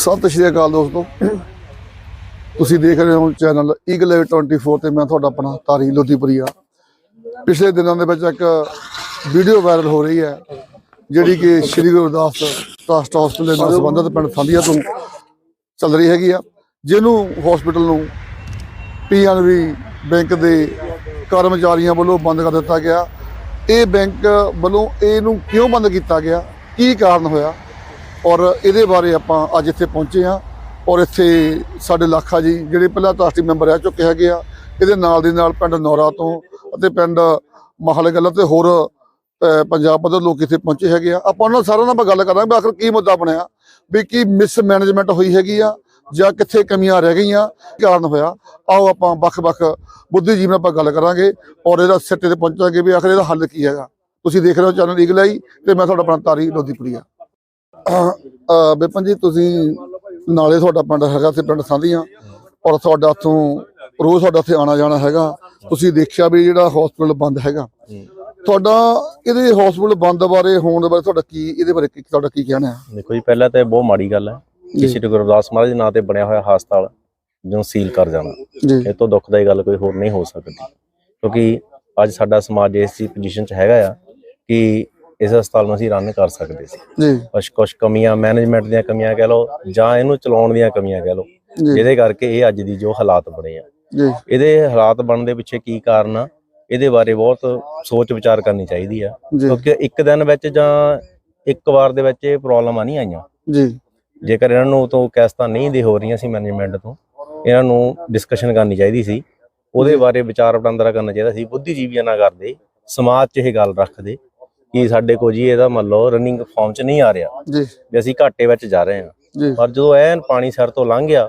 ਸਤਿ ਸ਼੍ਰੀ ਅਕਾਲ ਦੋਸਤੋ। ਤੁਸੀਂ ਦੇਖ ਰਹੇ ਹੋ ਚੈਨਲ ਈਗਲ 24 ਤੇ ਮੈਂ ਤੁਹਾਡਾ ਆਪਣਾ ਤਾਰੀ ਲੋਧੀਪੁਰੀਆ। ਪਿਛਲੇ ਦਿਨਾਂ ਦੇ ਵਿੱਚ ਇੱਕ ਵੀਡੀਓ ਵਾਇਰਲ ਹੋ ਰਹੀ ਹੈ, ਜਿਹੜੀ ਕਿ ਸ਼੍ਰੀ ਗੁਰਦਾਸ ਰਵਿਦਾਸ ਟਰਸਟ ਹਸਪੀਟਲ ਨਾਲ ਸੰਬੰਧਿਤ ਪਿੰਡ ਸੰਧੀਆ ਤੋਂ ਚੱਲ ਰਹੀ ਹੈਗੀ ਆ, ਜਿਹਨੂੰ ਹਸਪੀਟਲ ਨੂੰ ਪੀਐਨਬੀ ਬੈਂਕ ਦੇ ਕਰਮਚਾਰੀਆਂ ਵੱਲੋਂ ਬੰਦ ਕਰ ਦਿੱਤਾ ਗਿਆ। ਇਹ ਬੈਂਕ ਵੱਲੋਂ ਇਹਨੂੰ ਕਿਉਂ ਬੰਦ ਕੀਤਾ ਗਿਆ? ਕੀ ਕਾਰਨ ਹੋਇਆ? ਔਰ ਇਹਦੇ ਬਾਰੇ ਆਪਾਂ ਅੱਜ ਇੱਥੇ ਪਹੁੰਚੇ ਹਾਂ ਔਰ ਇੱਥੇ ਸਾਡੇ ਲਾਖਾ ਜੀ, ਜਿਹੜੇ ਪਹਿਲਾਂ ਟਰਸਟੀ ਮੈਂਬਰ ਰਹਿ ਚੁੱਕੇ ਹੈਗੇ ਆ, ਇਹਦੇ ਨਾਲ ਦੇ ਨਾਲ ਪਿੰਡ ਨੌਰਾ ਤੋਂ ਅਤੇ ਪਿੰਡ ਮਹਲ ਗੱਲਾਂ ਤੇ ਹੋਰ ਪੰਜਾਬ ਪੱਧਰ ਲੋਕ ਇੱਥੇ ਪਹੁੰਚੇ ਹੈਗੇ ਆ। ਆਪਾਂ ਉਹਨਾਂ ਸਾਰਿਆਂ ਨਾਲ ਆਪਾਂ ਗੱਲ ਕਰਾਂਗੇ ਵੀ ਆਖਰ ਕੀ ਮੁੱਦਾ ਬਣਿਆ, ਵੀ ਕੀ ਮਿਸਮੈਨੇਜਮੈਂਟ ਹੋਈ ਹੈਗੀ ਆ ਜਾਂ ਕਿੱਥੇ ਕਮੀਆਂ ਰਹਿ ਗਈਆਂ ਕਾਰਨ ਹੋਇਆ। ਆਓ ਆਪਾਂ ਵੱਖ-ਵੱਖ ਬੁੱਧੀਜੀਵੀ ਨਾਲ ਆਪਾਂ ਗੱਲ ਕਰਾਂਗੇ ਔਰ ਇਹਦਾ ਸਿੱਟੇ ਤੇ ਪਹੁੰਚਾਂਗੇ ਵੀ ਆਖਰ ਇਹਦਾ ਹੱਲ ਕੀ ਹੈਗਾ। ਤੁਸੀਂ ਦੇਖ ਰਹੇ ਹੋ ਚੈਨਲ ਈਗਲ ਆਈ ਤੇ ਮੈਂ ਤੁਹਾਡਾ ਆਪਣਾ ਤਾਰੀ ਲੋਧੀਪੁਰੀਆ ਅਹ ਬਿਪਨ ਜੀ ਤੁਸੀਂ ਨਾਲੇ ਤੁਹਾਡਾ ਪਿੰਡ ਹੈਗਾ ਤੇ ਪਿੰਡ ਸਾਂਧੀਆਂ। ਔਰ ਤੁਹਾਡਾ ਤੋਂ ਰੋਜ਼ ਤੁਹਾਡਾ ਇੱਥੇ ਆਣਾ ਜਾਣਾ ਹੈਗਾ। ਤੁਸੀਂ ਦੇਖਿਆ ਵੀ ਜਿਹੜਾ ਹਸਪੀਟਲ ਬੰਦ ਹੈਗਾ। ਤੁਹਾਡਾ ਇਹਦੇ ਹਸਪੀਟਲ ਬੰਦ ਬਾਰੇ ਹੋਣ ਦੇ ਬਾਰੇ ਤੁਹਾਡਾ ਕੀ ਇਹਦੇ ਬਾਰੇ ਕੀ ਤੁਹਾਡਾ ਕੀ ਕਹਿਣਾ ਹੈ? ਦੇਖੋ ਜੀ ਪਹਿਲਾਂ ਤਾਂ ਬਹੁਤ ਮਾੜੀ ਗੱਲ ਹੈ। ਕਿ ਸ਼੍ਰੀ ਗੁਰੂ ਰਵਿਦਾਸ ਮਹਾਰਾਜ ਦੇ ਨਾਂ ਤੇ ਬਣਿਆ ਹੋਇਆ ਹਸਪਤਾਲ ਜਿਹਨੂੰ ਸੀਲ ਕਰ ਜਾਣਾ। ਇਹ ਤੋਂ ਦੁਖਦਾਈ ਗੱਲ ਕੋਈ ਹੋਰ ਨਹੀਂ ਹੋ ਸਕਦੀ। ਕਿਉਂਕਿ ਅੱਜ ਸਾਡਾ ਸਮਾਜ ਇਸ ਚੀਜ਼ ਪੋਜੀਸ਼ਨ 'ਚ ਹੈਗਾ ਆ ਕਿ ਇਸ ਹਸਪਤਾਲ ਨੂੰ ਅਸੀਂ ਰਨ ਕਰ ਸਕਦੇ ਸੀ। ਜੀ। ਕੁਛ ਕੁਛ ਕਮੀਆਂ ਮੈਨੇਜਮੈਂਟ ਦੀਆਂ ਕਮੀਆਂ ਕਹਿ ਲਓ ਜਾਂ ਇਹਨੂੰ ਚਲਾਉਣ ਦੀਆਂ ਕਮੀਆਂ ਕਹਿ ਲਓ ਜਿਹਦੇ ਕਰਕੇ ਇਹ ਅੱਜ ਦੀ ਜੋ ਹਾਲਾਤ ਬਣੇ ਆ। ਜੀ। ਇਹਦੇ ਹਾਲਾਤ ਬਣਨ ਦੇ ਪਿੱਛੇ ਕੀ ਕਾਰਨ ਆ? ਇਹਦੇ ਬਾਰੇ ਬਹੁਤ ਸੋਚ ਵਿਚਾਰ ਕਰਨੀ ਚਾਹੀਦੀ ਆ। ਕਿਉਂਕਿ ਇੱਕ ਦਿਨ ਵਿੱਚ ਜਾਂ ਇੱਕ ਵਾਰ ਦੇ ਵਿੱਚ ਇਹ ਪ੍ਰੋਬਲਮਾਂ ਨਹੀਂ ਆਈਆਂ। ਜੀ। ਜੇਕਰ ਇਹਨਾਂ ਨੂੰ ਤੋਂ ਕਿਸ਼ਤਾਂ ਨਹੀਂ ਦੇ ਹੋ ਰਹੀਆਂ ਸੀ ਮੈਨੇਜਮੈਂਟ ਤੋਂ ਇਹਨਾਂ ਨੂੰ ਡਿਸਕਸ਼ਨ ਕਰਨੀ ਚਾਹੀਦੀ ਸੀ। ਉਹਦੇ ਬਾਰੇ ਵਿਚਾਰ ਵਟਾਂਦਰਾ ਕਰਨਾ ਚਾਹੀਦਾ ਸੀ। ਬੁੱਧੀਜੀਵੀਆਂ ਨਾਲ ਕਰਦੇ ਸਮਾਜ 'ਚ ਇਹ ਗੱਲ ਰੱਖਦੇ। ਕਿ ਸਾਡੇ ਕੋਲ ਜੀ ਇਹਦਾ ਮੰਨ ਲਓ ਰਨਿੰਗ ਫਾਰਮ 'ਚ ਨਹੀਂ ਆ ਰਿਹਾ। ਜੀ। ਵੀ ਅਸੀਂ ਘਾਟੇ ਵਿੱਚ ਜਾ ਰਹੇ ਹਾਂ। ਪਰ ਜਦੋਂ ਐਨ ਪਾਣੀ ਸਿਰ ਤੋਂ ਲੰਘ ਗਿਆ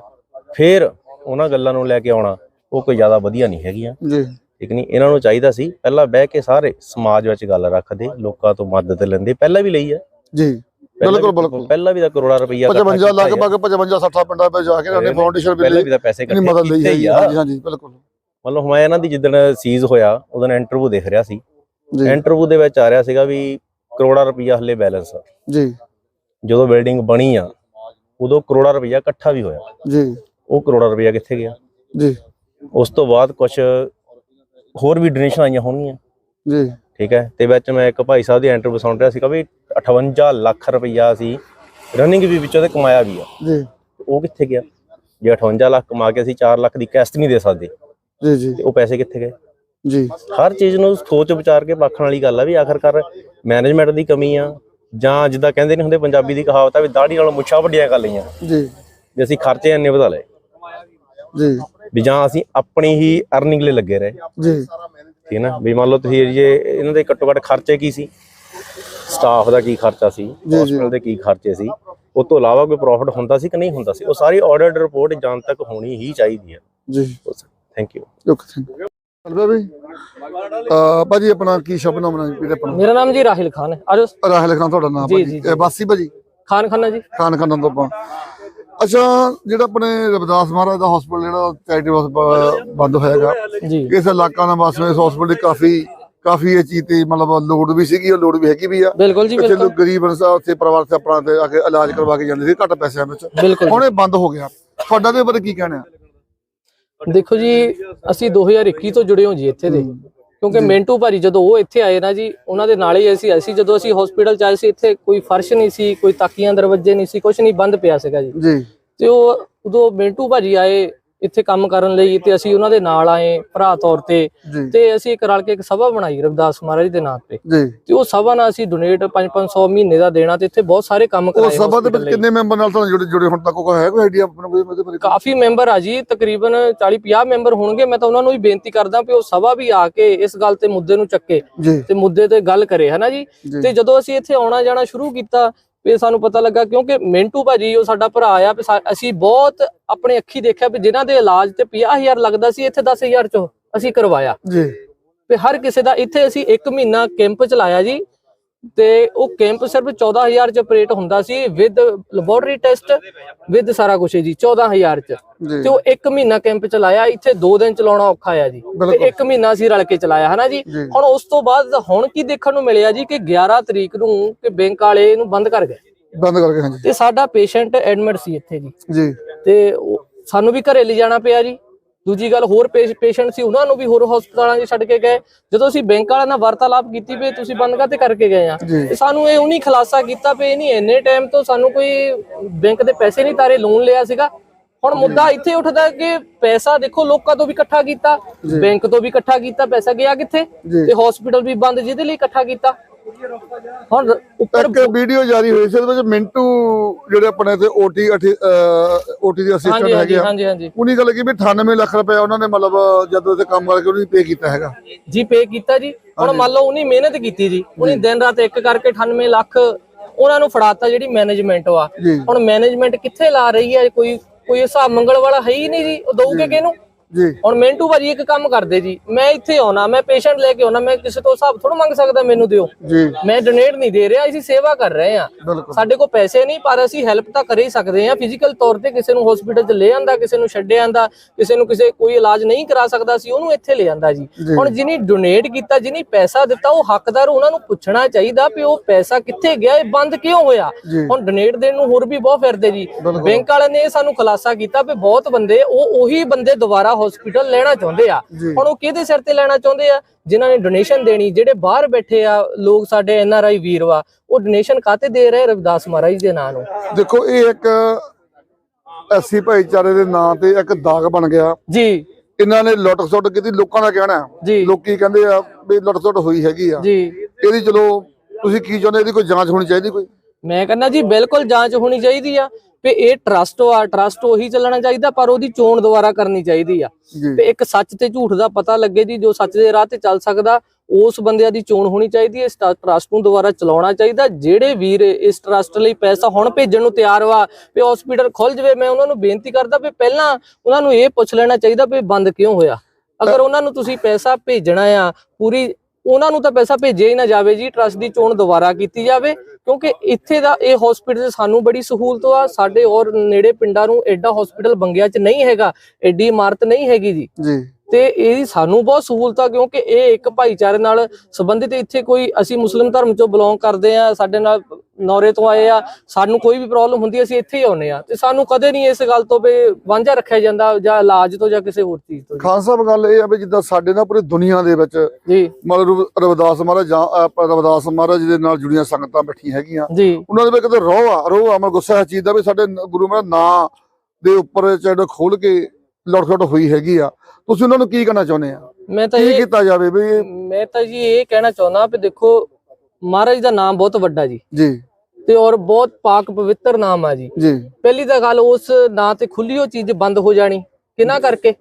ਫਿਰ ਉਹਨਾਂ ਗੱਲਾਂ ਨੂੰ ਲੈ ਕੇ ਆਉਣਾ ਉਹ ਕੋਈ ਜ਼ਿਆਦਾ ਵਧੀਆ ਨਹੀਂ ਹੈਗੀਆਂ। ਜੀ। ਠੀਕ ਨਹੀਂ? ਇਹਨਾਂ ਨੂੰ ਚਾਹੀਦਾ ਸੀ ਪਹਿਲਾਂ ਬਹਿ ਕੇ ਸਾਰੇ ਸਮਾਜ ਵਿੱਚ ਗੱਲ ਰੱਖਦੇ ਲੋਕਾਂ ਤੋਂ ਮਦਦ ਲੈਂਦੇ। ਪਹਿਲਾਂ ਵੀ ਲਈ ਹੈ ਜੀ। ਬਿਲਕੁਲ ਬਿਲਕੁਲ। ਪਹਿਲਾਂ ਵੀ ਤਾਂ ਕਰੋੜਾ ਰੁਪਈਆ 55 ਲਗਭਗ 55 60 ਪਿੰਡਾਂ ਵਿੱਚ ਜਾ ਕੇ ਉਹਨੇ ਫਾਊਂਡੇਸ਼ਨ ਵੀ ਪਹਿਲਾਂ ਲਈ ਪੈਸੇ ਇਕੱਠੇ ਮਦਦ ਲਈ ਹਾਂਜੀ ਹਾਂਜੀ ਬਿਲਕੁਲ। ਮਤਲਬ ਮੈਂ ਇਹਨਾਂ ਦੀ ਜਿੱਦਣ ਸੀਜ਼ ਹੋਇਆ ਉਦੋਂ ਇੰਟਰਵਿਊ ਦੇਖ ਰਿਹਾ ਸੀ। ਇੰਟਰਵਿਊ ਦੇ ਵਿੱਚ ਆ ਰਿਹਾ ਸੀਗਾ ਵੀ ਕਰੋੜਾ ਰੁਪਈਆ ਹੱਲੇ ਬੈਲੈਂਸ ਆ। ਜੀ। ਜਦੋਂ ਬਿਲਡਿੰਗ ਬਣੀ ਆ ਉਦੋਂ ਕਰੋੜਾ ਰੁਪਈਆ ਇਕੱਠਾ ਵੀ ਹੋਇਆ। ਜੀ। ਉਹ ਕਰੋੜਾ ਰੁਪਈਆ ਕਿੱਥੇ ਗਿਆ? ਜੀ। ਉਸ ਤੋਂ ਬਾਅਦ ਕੁਝ ਹੋਰ ਵੀ ਡੋਨੇਸ਼ਨ ਆਈਆਂ ਹੋਣਗੀਆਂ। ਜੀ। ਠੀਕ ਹੈ? ਤੇ ਵਿੱਚ ਮੈਂ ਇੱਕ ਭਾਈ ਸਾਹਿਬ ਦੀ ਇੰਟਰਵਿਊ ਸੁਣ ਰਿਹਾ ਸੀਗਾ ਵੀ 58 ਲੱਖ ਰੁਪਈਆ ਸੀ। ਰਨਿੰਗ ਵੀ ਵਿੱਚੋਂ ਤੇ ਕਮਾਇਆ ਵੀ ਆ। ਜੀ। ਉਹ ਕਿੱਥੇ ਗਿਆ? ਜੇ 58 ਲੱਖ ਕਮਾ ਕੇ ਅਸੀਂ 4 ਲੱਖ ਦੀ ਕਿਸ਼ਤ ਨਹੀਂ ਦੇ ਸਕਦੇ ਜੀ ਜੀ। ਉਹ ਪੈਸੇ ਕਿੱਥੇ ਗਏ? ਜੀ। ਹਰ ਚੀਜ਼ ਨੂੰ ਸੋਚ ਵਿਚਾਰ ਕੇ ਬਾਖਣ ਵਾਲੀ ਗੱਲ ਆ ਵੀ ਆਖਰਕਾਰ ਮੈਨੇਜਮੈਂਟ ਦੀ ਕਮੀ ਆ ਜਾਂ ਜਿੱਦਾਂ ਕਹਿੰਦੇ ਨਹੀਂ ਹੁੰਦੇ ਪੰਜਾਬੀ ਦੀ ਕਹਾਵਤ ਆ ਵੀ ਦਾੜੀ ਨਾਲੋਂ ਮੁੱਛਾਂ ਵੱਡੀਆਂ ਕਰ ਲਈਆਂ ਜੀ। ਵੀ ਅਸੀਂ ਖਰਚੇ ਇੰਨੇ ਵਧਾ ਲਏ। ਜੀ। ਵੀ ਜਾਂ ਅਸੀਂ ਆਪਣੀ ਹੀ ਅਰਨਿੰਗ ਲਈ ਲੱਗੇ ਰਹੇ। ਜੀ। ਠੀਕ ਨਾ? ਵੀ ਮੰਨ ਲਓ ਤੁਸੀਂ ਜੇ ਇਹਨਾਂ ਦੇ ਘੱਟੋ ਘੱਟ ਖਰਚੇ ਕੀ ਸੀ? ਸਟਾਫ ਦਾ ਕੀ ਖਰਚਾ ਸੀ। ਹਸਪੀਟਲ ਦੇ ਕੀ ਖਰਚੇ ਸੀ? ਉਸ ਤੋਂ ਇਲਾਵਾ ਕੋਈ ਪ੍ਰੋਫਿਟ ਹੁੰਦਾ ਸੀ ਕਿ ਨਹੀਂ ਹੁੰਦਾ ਸੀ? ਉਹ ਸਾਰੀ ਆਡਿਟ ਰਿਪੋਰਟ ਜਾਣ ਤੱਕ ਹੋਣੀ ਹੀ ਚਾਹੀਦੀ ਹੈ ਜੀ thank you okay thank you ਚਲੋ ਬਈ? ਅਹ ਭਾਜੀ ਆਪਣਾ ਕੀ ਸ਼ਬਦ ਨਾਮ ਵੀਰੇ ਆਪਣਾ? ਮੇਰਾ ਨਾਮ ਜੀ ਰਾਹਿਲ ਖਾਨ ਹੈ। ਆਜੋ। ਰਾਹਿਲ ਖਾਨ ਤੁਹਾਡਾ ਨਾਮ ਜੀ, ਭਾਜੀ। ਜੀ, ਇਹ ਬਾਸੀ ਭਾਜੀ? ਖਾਨ ਖਾਨਾ ਜੀ। ਖਾਨ ਖਾਨ ਤੋਂ ਆਪਾਂ। ਅੱਛਾ ਜਿਹੜਾ ਆਪਣੇ ਰਵਿਦਾਸ ਮਹਾਰਾਜ ਦਾ ਹਸਪੀਟਲ ਜਿਹੜਾ ਚੈਰਿਟੀ ਹਸਪਤਾਲ ਬੰਦ ਹੋਇਆਗਾ ਜੀ। ਇਸ ਇਲਾਕਾ ਦਾ ਵਾਸਤੇ ਇਸ ਹਸਪੀਟਲ ਦੀ ਕਾਫੀ ਕਾਫੀ ਇਹ ਚੀਜ਼ ਤੇ ਮਤਲਬ ਲੋੜ ਵੀ ਸੀਗੀ ਉਹ ਲੋੜ ਵੀ ਹੈਗੀ ਵੀ ਆ। ਬਿਲਕੁਲ ਜੀ ਇੱਥੇ ਬਿਲਕੁਲ। ਲੋਕ ਗਰੀਬ ਇਨਸਾਨ ਉੱਥੇ ਪਰਿਵਾਰ ਤੇ ਆਪਣਾ ਤੇ ਆ ਕੇ ਇਲਾਜ ਕਰਵਾ ਕੇ ਜਾਂਦੇ ਸੀ ਘੱਟ ਪੈਸਿਆਂ ਵਿੱਚ। ਬਿਲਕੁਲ ਹੁਣ ਇਹ ਬੰਦ ਹੋ ਗਿਆ। ਤੁਹਾਡਾ ਦੇ ਬਾਰੇ ਕੀ ਕਹਿਣਾ ਦੇਖੋ ਜੀ ਅਸੀਂ 2021 ਤੋਂ ਜੁੜੇ ਹਾਂ ਜੀ ਇੱਥੇ ਦੇ ਕਿਉਂਕਿ ਮਿੰਟੂ ਭਾਰੀ ਜਦੋਂ ਉਹ ਇੱਥੇ ਆਏ ਨਾ ਜੀ ਉਹਨਾਂ ਦੇ ਨਾਲ ਹੀ ਅਸੀਂ ਅਸੀਂ ਜਦੋਂ ਅਸੀਂ ਹਸਪੀਟਲ ਚ ਆਏ ਸੀ ਇੱਥੇ ਕੋਈ ਫਰਸ਼ ਨਹੀਂ ਸੀ ਕੋਈ ਤਾਕੀਆਂ ਦਰਵਾਜ਼ੇ ਨਹੀਂ ਸੀ ਕੁਝ ਨਹੀਂ ਬੰਦ ਪਿਆ ਸੀਗਾ ਜੀ। ਜੀ। ਤੇ ਉਹ ਉਦੋਂ ਮਿੰਟੂ ਭਾਜੀ ਆਏ ਇੱਥੇ ਕੰਮ ਕਰਨ ਲਈ ਤੇ ਅਸੀਂ ਉਹਨਾਂ ਦੇ ਨਾਲ ਆਏ ਭਰਾ ਤੌਰ ਤੇ। ਤੇ ਅਸੀਂ ਇੱਕ ਰਲ ਕੇ ਇੱਕ ਸਭਾ ਬਣਾਈ ਰਵਿਦਾਸ ਮਹਾਰਾਜ ਦੇ ਨਾਮ ਤੇ। ਤੇ ਉਹ ਸਭਾ ਨਾਲ ਅਸੀਂ ਡੋਨੇਟ 5-500 ਮਹੀਨੇ ਦਾ ਦੇਣਾ ਤੇ ਇੱਥੇ ਬਹੁਤ ਸਾਰੇ ਕੰਮ ਉਹ ਕਰਾਏ ਸਭਾ ਦੇ ਵਿੱਚ। ਕਿੰਨੇ ਮੈਂਬਰ ਨਾਲ ਤੁਹਾਨੂੰ ਜੁੜੇ ਜੁੜੇ ਹੁਣ ਤੱਕ? ਕੋਈ ਹੈ ਕੋਈ ਆਈਡੀਆ ਆਪਣਾ ਕੋਈ ਕਾਫੀ ਮੈਂਬਰ ਆ ਜੀ ਤਕਰੀਬਨ 40-50 ਮੈਂਬਰ ਹੋਣਗੇ। ਮੈਂ ਤਾਂ ਉਹਨਾਂ ਨੂੰ ਵੀ ਬੇਨਤੀ ਕਰਦਾ ਕਿ ਉਹ ਸਭਾ ਵੀ ਆ ਕੇ ਇਸ ਗੱਲ ਤੇ ਮੁੱਦੇ ਨੂੰ ਚੱਕੇ ਤੇ ਮੁੱਦੇ ਤੇ ਗੱਲ ਕਰੇ ਹਨਾ ਜੀ? ਤੇ ਜਦੋਂ ਅਸੀਂ ਇੱਥੇ ਆਉਣਾ ਜਾਣਾ ਸ਼ੁਰੂ ਕੀਤਾ ਵੀ ਸਾਨੂੰ ਪਤਾ ਲੱਗਾ ਕਿਉਂਕਿ ਮਿੰਟੂ ਭਾਜੀ ਉਹ ਸਾਡਾ ਭਰਾ ਆ ਵੀ ਅਸੀਂ ਬਹੁਤ ਆਪਣੇ ਅੱਖੀ ਦੇਖਿਆ ਵੀ ਜਿਨ੍ਹਾਂ ਦੇ ਇਲਾਜ ਤੇ 50000 ਲੱਗਦਾ ਸੀ ਇੱਥੇ 10000 ਚ ਅਸੀਂ ਕਰਵਾਇਆ। ਜੀ। ਵੀ ਹਰ ਕਿਸੇ ਦਾ ਇੱਥੇ ਅਸੀਂ 1 ਮਹੀਨਾ ਕੈਂਪ ਚਲਾਇਆ ਜੀ ਤੇ ਉਹ ਕੈਂਪ ਸਿਰਫ 14000 ਚ ਆਪਰੇਟ ਹੁੰਦਾ ਸੀ ਵਿਦ ਲੈਬੋਰਟਰੀ ਟੈਸਟ ਵਿਦ ਸਾਰਾ ਕੁਝ ਜੀ 14000 ਚ। ਤੇ ਉਹ 1 ਮਹੀਨਾ ਕੈਂਪ ਚਲਾਇਆ ਇੱਥੇ 2 ਦਿਨ ਚਲਾਉਣਾ ਔਖਾ ਆ ਜੀ। ਤੇ ਬਿਲਕੁਲ। 1 ਮਹੀਨਾ ਅਸੀਂ ਰਲ ਕੇ ਚਲਾਇਆ ਹਨਾ ਜੀ। ਹੁਣ ਉਸ ਤੋਂ ਬਾਅਦ ਹੁਣ ਕੀ ਦੇਖਣ ਨੂੰ ਮਿਲਿਆ ਜੀ ਕਿ 11 ਤਰੀਕ ਨੂੰ ਕਿ ਬੈਂਕ ਵਾਲੇ ਇਹਨੂੰ ਬੰਦ ਕਰ ਗਏ। ਬੰਦ ਕਰਕੇ ਹਾਂਜੀ। ਤੇ ਸਾਡਾ ਪੇਸ਼ੈਂਟ ਐਡਮਿਟ ਸੀ ਇੱਥੇ ਜੀ। ਜੀ। ਤੇ ਸਾਨੂੰ ਵੀ ਘਰੇ ਲਿਜਾਣਾ ਪਿਆ ਜੀ। ਦੂਜੀ ਗੱਲ ਹੋਰ ਪੇਸ਼ੈਂਟ ਸੀ ਉਹਨਾਂ ਨੂੰ ਵੀ ਹੋਰ ਹਸਪਤਾਲਾਂ 'ਚ ਛੱਡ ਕੇ ਗਏ। ਜਦੋਂ ਅਸੀਂ ਬੈਂਕ ਵਾਲਿਆਂ ਨਾਲ ਵਾਰਤਾਲਾਪ ਕੀਤੀ ਵੀ ਤੁਸੀਂ ਬੰਦ ਕਾਤੇ ਕਰਕੇ ਗਏ ਆ। ਤੇ ਸਾਨੂੰ ਇਹ ਉਨੀ ਖੁਲਾਸਾ ਕੀਤਾ ਵੀ ਨਹੀਂ ਇੰਨੇ ਟਾਈਮ ਤੋਂ ਸਾਨੂੰ ਕੋਈ ਬੈਂਕ ਦੇ ਪੈਸੇ ਨਹੀਂ ਤਾਰੇ ਲੋਨ ਲਿਆ ਸੀਗਾ। ਹੁਣ ਮੁੱਦਾ ਇੱਥੇ ਉੱਠਦਾ ਕਿ ਪੈਸਾ ਦੇਖੋ ਲੋਕਾਂ ਤੋਂ ਵੀ ਇਕੱਠਾ ਕੀਤਾ ਬੈਂਕ ਤੋਂ ਵੀ ਇਕੱਠਾ ਕੀਤਾ ਪੈਸਾ ਗਿਆ ਕਿੱਥੇ। ਤੇ ਹਸਪੀਟਲ ਵੀ ਬੰਦ ਜਿਹਦੇ ਲਈ ਇਕੱਠਾ ਕੀਤਾ। ਹੁਣ ਉੱਪਰ ਇੱਕ ਵੀਡੀਓ ਜਾਰੀ ਹੋਈ ਸੀ ਉਹਦੇ ਵਿੱਚ ਮਿੰਟੂ ਜਿਹੜੇ ਆਪਣੇ ਤੇ ਓਟੀ ਓਟੀ ਦੇ ਅਸਿਸਟੈਂਟ ਹੈਗੇ ਆ ਹਾਂਜੀ ਹਾਂਜੀ ਉਹਨੀ ਗੱਲ ਕੀ ਵੀ 98 ਲੱਖ ਰੁਪਏ ਉਹਨਾਂ ਨੇ ਮਤਲਬ ਜਦੋਂ ਤੇ ਕੰਮ ਕਰਕੇ ਉਹਨੂੰ ਪੇ ਕੀਤਾ ਹੈਗਾ। ਜੀ ਪੇ ਕੀਤਾ ਜੀ। ਹੁਣ ਮੰਨ ਲਓ ਉਹਨੇ ਮਿਹਨਤ ਕੀਤੀ ਜੀ ਉਹਨੇ ਦਿਨ ਰਾਤ ਇੱਕ ਕਰਕੇ 98 ਲੱਖ ਉਹਨਾਂ ਨੂੰ ਫੜਾਤਾ ਜਿਹੜੀ ਮੈਨੇਜਮੈਂਟ ਜੀ। ਹੁਣ ਮੈਨੇਜਮੈਂਟ ਕਿੱਥੇ ਲਾ ਰਹੀ ਹੈ ਕੋਈ ਕੋਈ ਹਿਸਾਬ ਮੰਗਲ ਵਾਲਾ ਹੈ ਹੀ ਨਹੀਂ ਜੀ ਉਹ ਦਊਗੇ ਕਿਹਨੂੰ? ਜੀ। ਹੁਣ ਮਿੰਟੂ ਭਾਜੀ ਇੱਕ ਕੰਮ ਕਰਦੇ ਜੀ ਮੈਂ ਇੱਥੇ ਆਉਣਾ ਮੈਂ ਪੇਸ਼ੈਂਟ ਲੈ ਕੇ ਆਉਣਾ ਮੈਂ ਕਿਸੇ ਤੋਂ ਹਿਸਾਬ ਥੋੜਾ ਮੰਗ ਸਕਦਾ ਮੈਨੂੰ ਦਿਓ। ਜੀ। ਮੈਂ ਡੋਨੇਟ ਨਹੀਂ ਦੇ ਰਿਹਾ ਅਸੀਂ ਸੇਵਾ ਕਰ ਰਹੇ ਬਿਲਕੁਲ। ਸਾਡੇ ਕੋਲ ਪੈਸੇ ਨਹੀਂ ਪਰ ਅਸੀਂ ਹੈਲਪ ਤਾਂ ਕਰ ਹੀ ਸਕਦੇ ਹਾਂ। ਫਿਜ਼ੀਕਲ ਤੌਰ ਤੇ ਕਿਸੇ ਨੂੰ ਹਸਪੀਟਲ 'ਚ ਲੈ ਆਂਦਾ ਕਿਸੇ ਨੂੰ ਛੱਡਿਆ ਆਂਦਾ ਕਿਸੇ ਨੂੰ ਕਿਸੇ ਕੋਈ ਇਲਾਜ ਨਹੀਂ ਕਰਾ ਸਕਦਾ ਸੀ ਉਹਨੂੰ ਇੱਥੇ ਲੈ ਆਂਦਾ ਜੀ। ਹੁਣ ਜਿਹਨੇ ਡੋਨੇਟ ਕੀਤਾ ਜਿਹਨੇ ਪੈਸਾ ਦਿੱਤਾ ਉਹ ਹੱਕਦਾਰ ਉਹਨਾਂ ਨੂੰ ਪੁੱਛਣਾ ਚਾਹੀਦਾ ਵੀ ਉਹ ਪੈਸਾ ਕਿੱਥੇ ਗਿਆ ਇਹ ਬੰਦ ਕਿਉਂ ਹੋਇਆ। ਹੁਣ ਡੋਨੇਟ ਦੇਣ ਨੂੰ ਹੋਰ ਵੀ ਬਹੁਤ ਫਿਰਦੇ ਜੀ। ਬੈਂਕ ਵਾਲਿਆਂ ਨੇ ਇਹ ਸਾਨੂੰ ਖੁਲਾਸਾ ਕੀਤਾ ਵੀ ਬਹੁਤ ਬੰਦੇ ਉਹ ਉਹੀ ਬੰਦੇ ਦੁਬਾਰਾ ਹਸਪੀਟਲ ਲੈਣਾ ਚਾਹੁੰਦੇ ਆ। ਹੁਣ ਉਹ ਕਿਹਦੇ ਸਿਰ ਤੇ ਲੈਣਾ ਚਾਹੁੰਦੇ ਆ? ਜਿਨ੍ਹਾਂ ਨੇ ਡੋਨੇਸ਼ਨ ਦੇਣੀ ਜਿਹੜੇ ਬਾਹਰ ਬੈਠੇ ਆ ਲੋਕ ਸਾਡੇ ਐਨ ਆਰ ਆਈ ਵੀਰ ਵਾ ਉਹ ਡੋਨੇਸ਼ਨ ਕਾਤੇ ਦੇ ਰਹੇ ਰਵਿਦਾਸ ਮਹਾਰਾਜ ਦੇ ਨਾਂ ਨੂੰ? ਦੇਖੋ ਇਹ ਇੱਕ ਐਸੀ ਭਾਈਚਾਰੇ ਦੇ ਨਾਂ ਤੇ ਇੱਕ ਦਾਗ ਬਣ ਗਿਆ। ਜੀ। ਇਹਨਾਂ ਨੇ ਲੁੱਟ ਸੁੱਟ ਕੀਤੀ ਲੋਕਾਂ ਦਾ ਕਹਿਣਾ ਲੋਕੀ ਕਹਿੰਦੇ ਆ ਵੀ ਲੁੱਟ ਸੁੱਟ ਹੋਈ ਹੈਗੀ ਆ। ਜੀ। ਇਹਦੀ ਚਲੋ ਤੁਸੀਂ ਕੀ ਚਾਹੁੰਦੇ ਇਹਦੀ ਕੋਈ ਜਾਂਚ ਹੋਣੀ ਚਾਹੀਦੀ ਕੋਈ? ਮੈਂ ਕਹਿੰਦਾ ਜੀ ਬਿਲਕੁਲ ਜਾਂਚ ਹੋਣੀ ਚਾਹੀਦੀ ਆ। ਵੀ ਇਹ ਟਰਸਟ ਆ ਟਰਸਟ ਉਹੀ ਚੱਲਣਾ ਚਾਹੀਦਾ ਪਰ ਉਹਦੀ ਚੋਣ ਦੁਬਾਰਾ ਕਰਨੀ ਚਾਹੀਦੀ ਆ। ਤੇ ਇੱਕ ਸੱਚ ਤੇ ਝੂਠ ਦਾ ਪਤਾ ਲੱਗੇ ਜੀ ਜੋ ਸੱਚ ਦੇ ਰਾਹ ਤੇ ਚੱਲ ਸਕਦਾ ਉਸ ਬੰਦਿਆਂ ਦੀ ਚੋਣ ਹੋਣੀ ਚਾਹੀਦੀ ਹੈ ਇਸ ਟਰਸਟ ਨੂੰ ਦੁਬਾਰਾ ਚਲਾਉਣਾ ਚਾਹੀਦਾ। ਜਿਹੜੇ ਵੀਰ ਇਸ ਟਰਸਟ ਲਈ ਪੈਸਾ ਹੁਣ ਭੇਜਣ ਨੂੰ ਤਿਆਰ ਵਾ ਵੀ ਹਸਪੀਟਲ ਖੁੱਲ ਜਵੇ ਮੈਂ ਉਹਨਾਂ ਨੂੰ ਬੇਨਤੀ ਕਰਦਾ ਵੀ ਪਹਿਲਾਂ ਉਹਨਾਂ ਨੂੰ ਇਹ ਪੁੱਛ ਲੈਣਾ ਚਾਹੀਦਾ ਵੀ ਬੰਦ ਕਿਉਂ ਹੋਇਆ? ਅਗਰ ਉਹਨਾਂ ਨੂੰ ਤੁਸੀਂ ਪੈਸਾ ਭੇਜਣਾ ਆ ਪੂਰੀ ਉਹਨਾਂ ਨੂੰ ਤਾਂ ਪੈਸਾ ਭੇਜਿਆ ਹੀ ਨਾ ਜਾਵੇ ਜੀ ਟਰਸਟ ਦੀ ਚੋਣ ਦੁਬਾਰਾ ਕੀਤੀ ਜਾਵੇ, ਕਿਉਂਕਿ ਇੱਥੇ ਦਾ ਇਹ ਹਸਪੀਟਲ ਸਾਨੂੰ ਬੜੀ ਸਹੂਲਤ ਆ, ਸਾਡੇ ਔਰ ਨੇੜੇ ਪਿੰਡਾਂ ਨੂੰ ਐਡਾ ਹਸਪੀਟਲ ਬੰਗਿਆ 'ਚ ਨਹੀਂ ਹੈਗਾ ਐਡੀ ਇਮਾਰਤ ਨਹੀਂ ਹੈਗੀ ਜੀ। ਜੀ। ਤੇ ਇਹ ਸਾਨੂੰ ਬਹੁਤ ਸਹੂਲਤ ਆ ਕਿਉਂਕਿ ਇਹ ਇੱਕ ਭਾਈਚਾਰੇ ਨਾਲ ਸੰਬੰਧਿਤ ਇੱਥੇ ਕੋਈ ਅਸੀਂ ਮੁਸਲਿਮ ਧਰਮ ਚੋਂ ਬਿਲੋਂਗ ਕਰਦੇ ਆ ਸਾਡੇ ਨਾਲ ਨੌਰੇ ਤੋਂ ਆਏ ਆ ਸਾਨੂੰ ਕੋਈ ਵੀ ਪ੍ਰੋਬਲਮ ਹੁੰਦੀ ਅਸੀਂ ਇੱਥੇ ਹੀ ਆਉਨੇ ਆ ਤੇ ਸਾਨੂੰ ਕਦੇ ਨਹੀਂ ਇਸ ਗੱਲ ਤੋਂ ਵੀ ਵਾਂਝਾ ਰੱਖਿਆ ਜਾਂਦਾ ਜਾਂ ਇਲਾਜ ਤੋਂ ਜਾਂ ਕਿਸੇ ਹੋਰ ਚੀਜ਼ ਤੋਂ। ਖਾਨ ਸਾਹਿਬ ਗੱਲ ਇਹ ਆ ਵੀ ਜਿੱਦਾਂ ਸਾਡੇ ਨਾਲ ਪੂਰੀ ਦੁਨੀਆ ਦੇ ਵਿੱਚ ਜੀ। ਮਤਲਬ ਰਵਿਦਾਸ ਮਹਾਰਾਜ ਜਾਂ ਰਵਿਦਾਸ ਮਹਾਰਾਜ ਦੇ ਨਾਲ ਜੁੜੀਆਂ ਸੰਗਤਾਂ ਬੈਠੀਆਂ ਹੈਗੀਆਂ। ਜੀ। ਉਹਨਾਂ ਦੇ ਵਿੱਚ ਕਿਤੇ ਰੋਹ ਆ ਰੋਹ ਆ ਮੈਂ ਗੁੱਸਾ ਇਸ ਚੀਜ਼ ਦਾ ਵੀ ਸਾਡੇ ਗੁਰੂ ਮਹਾਰਾਜ ਨਾਂ ਦੇ ਉੱਪਰ ਚੈਨਲ ਖੋਲ ਕੇ ਲੁੱਟ ਖੁੱਟ ਹੋਈ ਹੈਗੀ ਆ। ਤੁਸੀਂ ਉਹਨਾਂ ਨੂੰ ਕੀ ਕਹਿਣਾ ਚਾਹੁੰਦੇ ਆ? ਮੈਂ ਤਾਂ ਇਹ ਕੀਤਾ ਜਾਵੇ ਵੀ ਮੈਂ ਤਾਂ ਜੀ ਇਹ ਕਹਿਣਾ ਚਾਹੁੰਦਾ ਵੀ ਦੇਖੋ ਮਹਾਰਾਜ ਦਾ ਨਾਮ ਬਹੁਤ ਵੱਡਾ ਜੀ। ਜੀ। ਤੇ ਔਰ ਬਹੁਤ ਪਾਕ ਪਵਿੱਤਰ ਨਾਮ ਆ ਜੀ। ਜੀ। ਪਹਿਲੀ ਤਾਂ ਗੱਲ ਉਸ ਨਾਂ ਤੇ ਖੁੱਲੀ ਉਹ ਚੀਜ਼ ਬੰਦ ਹੋ ਜਾਣੀ। ਕਿਹਨਾਂ ਕਰਕੇ?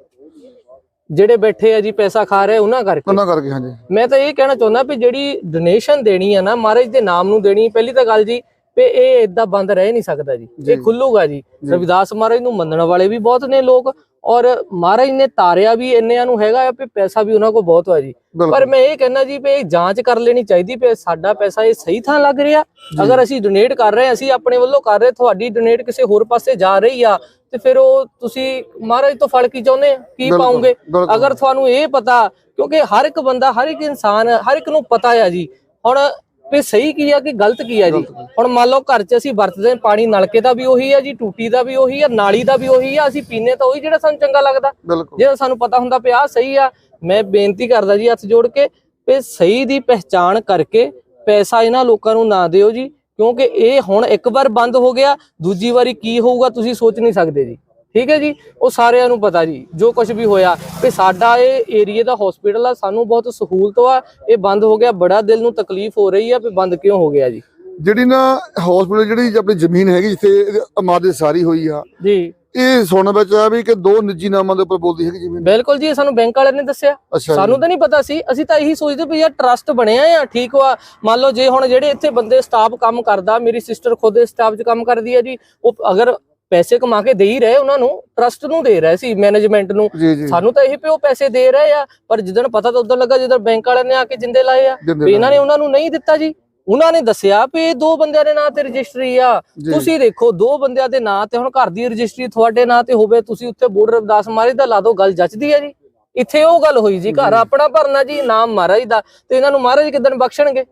ਜਿਹੜੇ ਬੈਠੇ ਆ ਜੀ ਪੈਸਾ ਖਾ ਰਹੇ ਉਹਨਾਂ ਕਰਕੇ। ਉਹਨਾਂ ਕਰਕੇ ਹਾਂਜੀ। ਮੈਂ ਤਾਂ ਇਹ ਕਹਿਣਾ ਚਾਹੁੰਦਾ ਵੀ ਜਿਹੜੀ ਡੋਨੇਸ਼ਨ ਦੇਣੀ ਆ ਨਾ ਮਹਾਰਾਜ ਦੇ ਨਾਮ ਨੂੰ ਦੇਣੀ ਪਹਿਲੀ ਤਾਂ ਗੱਲ ਜੀ ਵੀ ਇਹ ਇਦਾਂ ਬੰਦ ਰਹਿ ਨਹੀਂ ਸਕਦਾ ਜੀ। ਇਹ ਖੁੱਲੂਗਾ ਜੀ। ਰਵਿਦਾਸ ਮਹਾਰਾਜ ਨੂੰ ਮੰਨਣ ਵਾਲੇ ਵੀ ਬਹੁਤ ਨੇ ਲੋਕ। ਔਰ ਮਹਾਰਾਜ ਨੇ ਤਾਰਿਆ ਵੀ ਇੰਨਿਆਂ ਨੂੰ ਹੈਗਾ ਆ ਵੀ ਪੈਸਾ ਵੀ ਉਹਨਾਂ ਕੋਲ ਬਹੁਤ ਆ ਜੀ। ਪਰ ਮੈਂ ਇਹ ਕਹਿਣਾ ਜੀ ਵੀ ਇਹ ਜਾਂਚ ਕਰ ਲੈਣੀ ਚਾਹੀਦੀ ਵੀ ਸਾਡਾ ਪੈਸਾ ਇਹ ਸਹੀ ਥਾਂ ਲੱਗ ਰਿਹਾ। ਅਗਰ ਅਸੀਂ ਡੋਨੇਟ ਕਰ ਰਹੇ ਹਾਂ ਅਸੀਂ ਆਪਣੇ ਵੱਲੋਂ ਕਰ ਰਹੇ ਤੁਹਾਡੀ ਡੋਨੇਟ ਕਿਸੇ ਹੋਰ ਪਾਸੇ ਜਾ ਰਹੀ ਆ ਤੇ ਫਿਰ ਉਹ ਤੁਸੀਂ ਮਹਾਰਾਜ ਤੋਂ ਫਲ ਕੀ ਚਾਹੁੰਦੇ ਕੀ ਪਾਉਂਗੇ। ਅਗਰ ਤੁਹਾਨੂੰ ਇਹ ਪਤਾ ਕਿਉਂਕਿ ਹਰ ਇੱਕ ਬੰਦਾ ਹਰ ਇੱਕ ਇਨਸਾਨ ਹਰ ਇੱਕ ਨੂੰ ਪਤਾ ਆ ਜੀ। ਹੁਣ ਵੀ ਸਹੀ ਕੀ ਆ ਕਿ ਗਲਤ ਕੀ ਆ ਜੀ? ਹੁਣ ਮੰਨ ਲਓ ਘਰ 'ਚ ਅਸੀਂ ਵਰਤਦੇ ਪਾਣੀ ਨਲਕੇ ਦਾ ਵੀ ਉਹੀ ਆ ਜੀ ਟੂਟੀ ਦਾ ਵੀ ਉਹੀ ਆ ਨਾਲੀ ਦਾ ਵੀ ਉਹੀ ਆ ਅਸੀਂ ਪੀਨੇ ਤਾਂ ਉਹੀ ਜਿਹੜਾ ਸਾਨੂੰ ਚੰਗਾ ਲੱਗਦਾ। ਜਿਹੜਾ ਸਾਨੂੰ ਪਤਾ ਹੁੰਦਾ ਪਿਆ ਸਹੀ ਆ ਮੈਂ ਬੇਨਤੀ ਕਰਦਾ ਜੀ ਹੱਥ ਜੋੜ ਕੇ ਵੀ ਸਹੀ ਦੀ ਪਹਿਚਾਣ ਕਰਕੇ ਪੈਸਾ ਇਹਨਾਂ ਲੋਕਾਂ ਨੂੰ ਨਾ ਦਿਓ ਜੀ ਕਿਉਂਕਿ ਇਹ ਹੁਣ ਇੱਕ ਵਾਰ ਬੰਦ ਹੋ ਗਿਆ ਦੂਜੀ ਵਾਰੀ ਕੀ ਹੋਊਗਾ ਤੁਸੀਂ ਸੋਚ ਨਹੀਂ ਸਕਦੇ ਜੀ। ਠੀਕ ਹੈ ਜੀ? ਉਹ ਸਾਰਿਆਂ ਨੂੰ ਪਤਾ ਜੀ ਜੋ ਕੁਝ ਵੀ ਹੋਇਆ। ਵੀ ਸਾਡਾ ਇਹ ਏਰੀਆ ਦਾ ਹਸਪੀਟਲ ਆ ਸਾਨੂੰ ਬਹੁਤ ਸਹੂਲਤ ਆ ਇਹ ਬੰਦ ਹੋ ਗਿਆ ਬੜਾ ਦਿਲ ਨੂੰ ਤਕਲੀਫ ਹੋ ਰਹੀ ਆ ਵੀ ਬੰਦ ਕਿਉਂ ਹੋ ਗਿਆ ਜੀ? ਜਿਹੜੀ ਨਾ ਹਸਪੀਟਲ ਜਿਹੜੀ ਆਪਣੀ ਜ਼ਮੀਨ ਹੈਗੀ ਜਿੱਥੇ ਇਮਾਰਤ ਸਾਰੀ ਹੋਈ ਆ ਜੀ। ਇਹ ਸੁਣਨ ਵਿੱਚ ਆ ਵੀ ਕਿ ਦੋ ਨਿੱਜੀ ਨਾਮਾਂ ਦੇ ਉੱਪਰ ਬੋਲਦੀ ਹੈਗੀ ਜ਼ਮੀਨ। ਬਿਲਕੁਲ ਜੀ ਸਾਨੂੰ ਬੈਂਕ ਵਾਲਿਆਂ ਨੇ ਦੱਸਿਆ। ਸਾਨੂੰ ਤਾਂ ਨਹੀਂ ਪਤਾ ਸੀ। ਅਸੀਂ ਤਾਂ ਇਹੀ ਸੋਚਦੇ ਵੀ ਯਾਰ ਟਰਸਟ ਬਣਿਆ ਆ ਠੀਕ ਵਾ। ਮੰਨ ਲਓ ਜੇ ਹੁਣ ਜਿਹੜੇ ਇੱਥੇ ਬੰਦੇ ਸਟਾਫ ਕੰਮ ਕਰਦਾ ਮੇਰੀ ਸਿਸਟਰ ਖੁਦ ਸਟਾਫ 'ਚ ਕੰਮ ਕਰਦੀ ਹੈ ਜੀ ਉਹ ਅਗਰ ਪੈਸੇ ਕਮਾ ਕੇ ਦੇ ਹੀ ਰਹੇ ਉਹਨਾਂ ਨੂੰ ਟਰਸਟ ਨੂੰ ਦੇ ਰਹੇ ਸੀ ਮੈਨੇਜਮੈਂਟ ਨੂੰ। ਸਾਨੂੰ ਤਾਂ ਇਹ ਪਿਓ ਪੈਸੇ ਦੇ ਰਹੇ ਆ ਪਰ ਜਿੱਦਣ ਪਤਾ ਤਾਂ ਉਦੋਂ ਲੱਗਾ ਜਦੋਂ ਬੈਂਕ ਵਾਲਿਆਂ ਨੇ ਆ ਕੇ ਜਿੰਦੇ ਲਾਏ ਆ ਵੀ ਇਹਨਾਂ ਨੇ ਉਹਨਾਂ ਨੂੰ ਨਹੀਂ ਦਿੱਤਾ ਜੀ। ਉਹਨਾਂ ਨੇ ਦੱਸਿਆ ਵੀ ਇਹ ਦੋ ਬੰਦਿਆਂ ਦੇ ਨਾਂ ਤੇ ਰਜਿਸਟਰੀ ਆ। ਤੁਸੀਂ ਦੇਖੋ ਦੋ ਬੰਦਿਆਂ ਦੇ ਨਾਂ ਤੇ ਹੁਣ ਘਰ ਦੀ ਰਜਿਸਟਰੀ ਤੁਹਾਡੇ ਨਾਂ ਤੇ ਹੋਵੇ ਤੁਸੀਂ ਉੱਥੇ ਬੋਰਡ ਰਵਿਦਾਸ ਮਹਾਰਾਜ ਦਾ ਲਾ ਦਿਓ ਗੱਲ ਜੱਚਦੀ ਹੈ ਜੀ। ਇੱਥੇ ਉਹ ਗੱਲ ਹੋਈ ਜੀ ਘਰ ਆਪਣਾ ਭਰਨਾ ਜੀ ਨਾਮ ਮਹਾਰਾਜ ਦਾ। ਤੇ ਇਹਨਾਂ ਨੂੰ ਮਹਾਰਾਜ ਕਿਦਨ ਬਖਸ਼ਣਗੇ?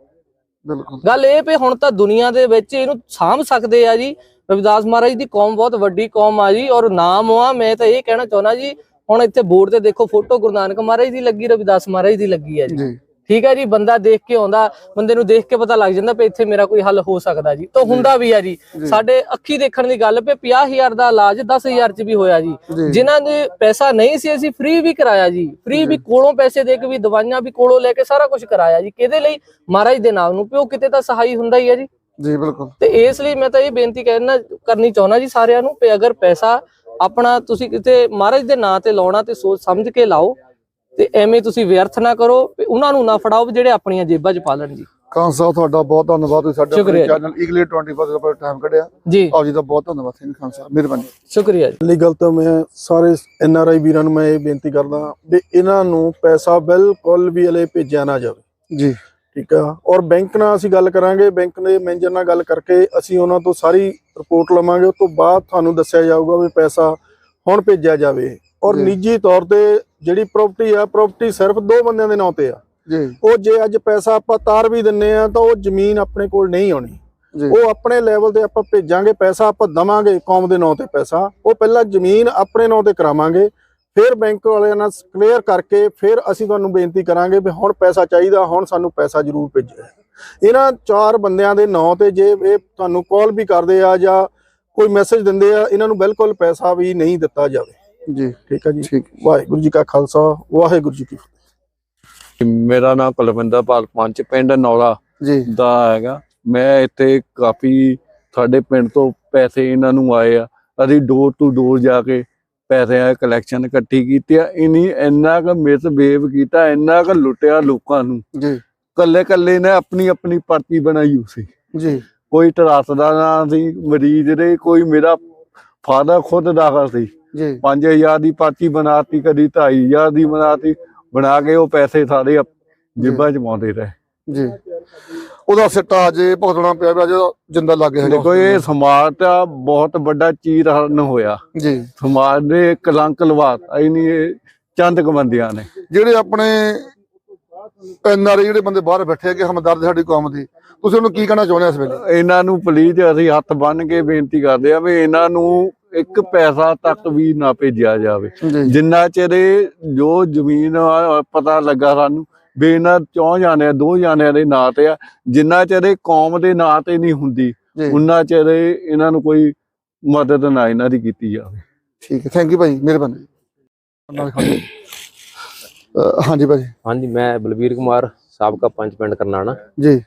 ਬਿਲਕੁਲ। ਗੱਲ ਇਹ ਵੀ ਹੁਣ ਤਾਂ ਦੁਨੀਆ ਦੇ ਵਿੱਚ ਇਹਨੂੰ ਸਾਂਭ ਸਕਦੇ ਆ ਜੀ। ਰਵਿਦਾਸ ਮਹਾਰਾਜ ਦੀ ਕੌਮ ਬਹੁਤ ਵੱਡੀ ਕੌਮ ਆ ਜੀ ਔਰ ਨਾਮ ਆ ਮੈਂ ਤਾਂ ਇਹ ਕਹਿਣਾ ਚਾਹੁੰਦਾ ਜੀ ਹੁਣ ਇੱਥੇ ਬੋਰਡ ਤੇ ਦੇਖੋ ਫੋਟੋ ਗੁਰੂ ਨਾਨਕ ਮਹਾਰਾਜ ਦੀ ਲੱਗੀ ਰਵਿਦਾਸ ਮਹਾਰਾਜ ਦੀ ਲੱਗੀ ਹੈ ਜੀ। ਠੀਕ ਹੈ ਜੀ ਬੰਦਾ ਦੇਖ ਕੇ ਆਉਂਦਾ ਬੰਦੇ ਨੂੰ ਦੇਖ ਕੇ ਪਤਾ ਲੱਗ ਜਾਂਦਾ ਵੀ ਇੱਥੇ ਮੇਰਾ ਕੋਈ ਹੱਲ ਹੋ ਸਕਦਾ ਜੀ। ਤਾਂ ਹੁੰਦਾ ਵੀ ਆ ਜੀ ਸਾਡੇ ਅੱਖੀ ਦੇਖਣ ਦੀ ਗੱਲ ਪੇ 50000 ਦਾ ਇਲਾਜ 10000 ਚ ਵੀ ਹੋਇਆ ਜੀ। ਜੀ। ਜਿਨ੍ਹਾਂ ਨੇ ਪੈਸਾ ਨਹੀਂ ਸੀ ਅਸੀਂ ਫ੍ਰੀ ਵੀ ਕਰਾਇਆ ਜੀ। ਫ੍ਰੀ ਵੀ ਕੋਲੋਂ ਪੈਸੇ ਦੇ ਕੇ ਵੀ ਦਵਾਈਆਂ ਵੀ ਕੋਲੋਂ ਲੈ ਕੇ ਸਾਰਾ ਕੁਝ ਕਰਾਇਆ ਜੀ। ਕਿਹਦੇ ਲਈ? ਮਹਾਰਾਜ ਦੇ ਨਾਮ ਨੂੰ। ਪਿਓ ਕਿਤੇ ਤਾਂ ਸਹਾਈ ਹੁੰਦਾ ਹੀ ਹੈ ਜੀ। ਜੀ ਬਿਲਕੁਲ। ਤੇ ਇਸ ਲਈ ਮੈਂ ਤਾਂ ਇਹ ਬੇਨਤੀ ਕਹਿਣਾ ਕਰਨੀ ਚਾਹੁੰਦਾ ਜੀ ਸਾਰਿਆਂ ਨੂੰ ਕਿ ਅਗਰ ਪੈਸਾ ਆਪਣਾ ਤੁਸੀਂ ਕਿਤੇ ਮਹਾਰਾਜ ਦੇ ਨਾਂ ਤੇ ਲਾਉਣਾ ਤੇ ਸੋਚ ਸਮਝ ਕੇ ਲਾਓ ਤੇ ਐਵੇਂ ਤੁਸੀਂ ਵਿਅਰਥ ਨਾ ਕਰੋ ਉਹਨਾਂ ਨੂੰ ਨਾ ਫੜਾਓ ਵੀ ਜਿਹੜੇ ਆਪਣੀਆਂ ਜੇਬਾਂ 'ਚ ਪਾ ਲੈਣ ਜੀ। ਖਾਨ ਸਾਹਿਬ ਤੁਹਾਡਾ ਬਹੁਤ ਧੰਨਵਾਦ ਤੁਸੀਂ ਸਾਡੇ। ਚੈਨਲ ਈਗਲੇ 24 ਦਾ ਟਾਈਮ ਕੱਢਿਆ। ਜੀ। ਆਪ ਜੀ ਦਾ ਬਹੁਤ ਧੰਨਵਾਦ ਸਿੰਘ ਖਾਨ ਸਾਹਿਬ ਮਿਹਰਬਾਨੀ। ਸ਼ੁਕਰੀਆ ਜੀ। ਲਈ ਗੱਲ ਤਾਂ ਮੈਂ ਸਾਰੇ ਐਨ ਆਰ ਆਈ ਵੀਰਾਂ ਨੂੰ ਮੈਂ ਇਹ ਬੇਨਤੀ ਕਰਦਾ ਵੀ ਇਹਨਾਂ ਨੂੰ ਪੈਸਾ ਬਿਲਕੁਲ ਵੀ ਹਲੇ ਭੇਜਿਆ ਨਾ ਜਾਵੇ। ਜੀ। ਠੀਕ ਆ? ਔਰ ਬੈਂਕ ਨਾਲ ਅਸੀਂ ਗੱਲ ਕਰਾਂਗੇ ਬੈਂਕ ਦੇ ਮੈਨੇਜਰ ਨਾਲ ਗੱਲ ਕਰਕੇ ਅਸੀਂ ਉਹਨਾਂ ਤੋਂ ਸਾਰੀ ਰਿਪੋਰਟ ਲਵਾਂਗੇ ਉਸ ਤੋਂ ਬਾਅਦ ਤੁਹਾਨੂੰ ਦੱਸਿਆ ਜਾਊਗਾ ਵੀ ਪੈਸਾ ਹੁਣ ਭੇਜਿਆ ਜਾਵੇ। ਔਰ। ਨਿੱਜੀ ਤੌਰ ਤੇ ਜਿਹੜੀ ਪ੍ਰਾਪਰਟੀ ਆ ਪ੍ਰਾਪਰਟੀ ਸਿਰਫ ਦੋ ਬੰਦਿਆਂ ਦੇ ਨਾਂ ਤੇ ਆ। ਉਹ ਜੇ ਅੱਜ ਪੈਸਾ ਆਪਾਂ ਤਾਰ ਵੀ ਦਿੰਨੇ ਆ ਤਾਂ ਉਹ ਜ਼ਮੀਨ ਆਪਣੇ ਕੋਲ ਨਹੀਂ ਆਉਣੀ। ਉਹ ਆਪਣੇ ਲੈਵਲ ਤੇ ਆਪਾਂ ਭੇਜਾਂਗੇ ਪੈਸਾ ਆਪਾਂ ਦਵਾਂਗੇ ਕੌਮ ਦੇ ਨਾਂ ਤੇ ਪੈਸਾ। ਉਹ ਪਹਿਲਾਂ ਜ਼ਮੀਨ ਆਪਣੇ ਨਾਂ ਤੇ ਕਰਾਵਾਂਗੇ। ਫਿਰ ਬੈਂਕ ਵਾਲਿਆਂ ਨਾਲ ਕਲੀਅਰ ਕਰਕੇ ਫਿਰ ਅਸੀਂ ਤੁਹਾਨੂੰ ਬੇਨਤੀ ਕਰਾਂਗੇ ਵੀ ਹੁਣ ਪੈਸਾ ਚਾਹੀਦਾ ਹੁਣ ਸਾਨੂੰ ਪੈਸਾ ਜ਼ਰੂਰ ਭੇਜੋ ਇਹਨਾਂ ਚਾਰ ਬੰਦਿਆਂ ਦੇ ਨਾਂ ਤੇ ਜੇ ਇਹ ਤੁਹਾਨੂੰ ਕਾਲ ਵੀ ਕਰਦੇ ਆ ਜਾਂ ਕੋਈ ਮੈਸੇਜ ਦਿੰਦੇ ਆ ਇਹਨਾਂ ਨੂੰ ਬਿਲਕੁਲ ਪੈਸਾ ਵੀ ਨਹੀਂ ਦਿੱਤਾ ਜਾਵੇ। ਜੀ। ਠੀਕ ਹੈ ਜੀ? ਠੀਕ। ਵਾਹਿਗੁਰੂ ਜੀ ਕਾ ਖਾਲਸਾ ਵਾਹਿਗੁਰੂ ਜੀ ਕੀ ਫਤਿਹ। ਮੇਰਾ ਨਾਮ ਕੁਲਵਿੰਦਰ ਪਾਲ ਪੰਚ ਪਿੰਡ ਨੌਲਾ ਜੀ। ਦਾ ਹੈਗਾ। ਮੈਂ ਇੱਥੇ ਕਾਫੀ ਸਾਡੇ ਪਿੰਡ ਤੋਂ ਪੈਸੇ ਇਹਨਾਂ ਨੂੰ ਆਏ ਆ। ਅਸੀਂ ਡੋਰ ਟੂ ਡੋਰ ਜਾ ਕੇ ਪੈਸੇ ਆ ਕਲੈਕਸ਼ਨ ਇਕੱਠੀ ਕੀਤੀ ਆ ਇਨੀ ਇੰਨਾ ਕੁ ਮਿਸਬੇਵ ਕੀਤਾ ਇੰਨਾ ਕੁ ਲੁੱਟਿਆ ਲੋਕਾਂ ਨੂੰ। ਜੀ। ਕੱਲੇ ਕੱਲੇ ਨੇ ਆਪਣੀ ਆਪਣੀ ਪਾਰਟੀ ਬਣਾਈ ਹੋਈ ਸੀ ਜੀ। ਕੋਈ ਟਰੱਸ ਦਾ ਨਾਂ ਸੀ ਮਰੀਜ਼ ਦੇ ਕੋਈ ਮੇਰਾ ਫਾਦਰ ਖੁਦ ਦਾਖਲ ਸੀ। ਜੀ। 5000 ਦੀ ਪਾਰਟੀ ਬਣਾਤੀ ਕਦੀ 2500 ਦੀ ਬਣਾਤੀ ਬਣਾ ਕੇ ਉਹ ਪੈਸੇ ਸਾਰੇ ਜੇਬਾਂ ਚ ਪਾਉਂਦੇ ਰਹੇ। ਜੀ। ਉਹਦਾ ਸਿੱਟਾ ਅਜੇ ਭੁਗਤਣਾ ਪਿਆ ਵੀ ਅਜੇ ਜਿੰਦਾ ਲੱਗ ਗਿਆ ਦੇਖੋ ਇਹ ਸਮਾਜ ਦਾ ਬਹੁਤ ਵੱਡਾ ਚੀਰ ਹਰਨ ਹੋਇਆ। ਜੀ। ਸਮਾਜ ਦੇ ਕਲੰਕ ਲਵਾਤ ਐ ਨਹੀਂ ਇਹ ਚੰਦ ਕੁ ਬੰਦਿਆਂ ਨੇ। ਜਿਹੜੇ ਆਪਣੇ ਐਨਆਰਆਈ ਜਿਹੜੇ ਬੰਦੇ ਬਾਹਰ ਬੈਠੇ ਆ ਕਿ ਹਮਦਰਦ ਸਾਡੀ ਕੌਮ ਦੀ ਤੁਸੀਂ ਉਹਨੂੰ ਕੀ ਕਹਿਣਾ ਚਾਹੁੰਦੇ ਹੋ ਇਸ ਵੇਲੇ? ਇਹਨਾਂ ਨੂੰ ਪਲੀਜ਼ ਅਸੀਂ ਹੱਥ ਬੰਨ ਕੇ ਬੇਨਤੀ ਕਰਦੇ ਆ ਵੀ ਇਹਨਾਂ ਨੂੰ ਇੱਕ ਪੈਸਾ ਤੱਕ ਵੀ ਨਾ ਭੇਜਿਆ ਜਾਵੇ। ਜਿੰਨਾ ਚਿਰ ਜੋ ਜ਼ਮੀਨ ਪਤਾ ਲੱਗਾ ਸਾਨੂੰ ਵੀ ਇਹਨਾਂ ਚੌਂ ਜਾਣਿਆਂ ਦੋ ਜਾਣਿਆਂ ਦੇ ਨਾਂ ਤੇ ਆ ਜਿੰਨਾ ਚਿਰ ਇਹ ਕੌਮ ਦੇ ਨਾਂ ਤੇ ਨਹੀਂ ਹੁੰਦੀ ਉਨਾ ਚਿਰ ਇਹ ਇਹਨਾਂ ਨੂੰ ਕੋਈ ਮਦਦ ਨਾ ਇਹਨਾਂ ਦੀ ਕੀਤੀ ਜਾਵੇ। ਠੀਕ ਹੈ ਥੈਂਕ ਯੂ ਭਾਈ ਮਿਹਰਬਾਨੀ। ਹਾਂਜੀ ਭਾਜੀ। ਹਾਂਜੀ ਮੈਂ ਬਲਵੀਰ ਕੁਮਾਰ ਸਾਬਕਾ ਪੰਚ ਪਿੰਡ ਕਰਨਾਣਾ। ਜੀ।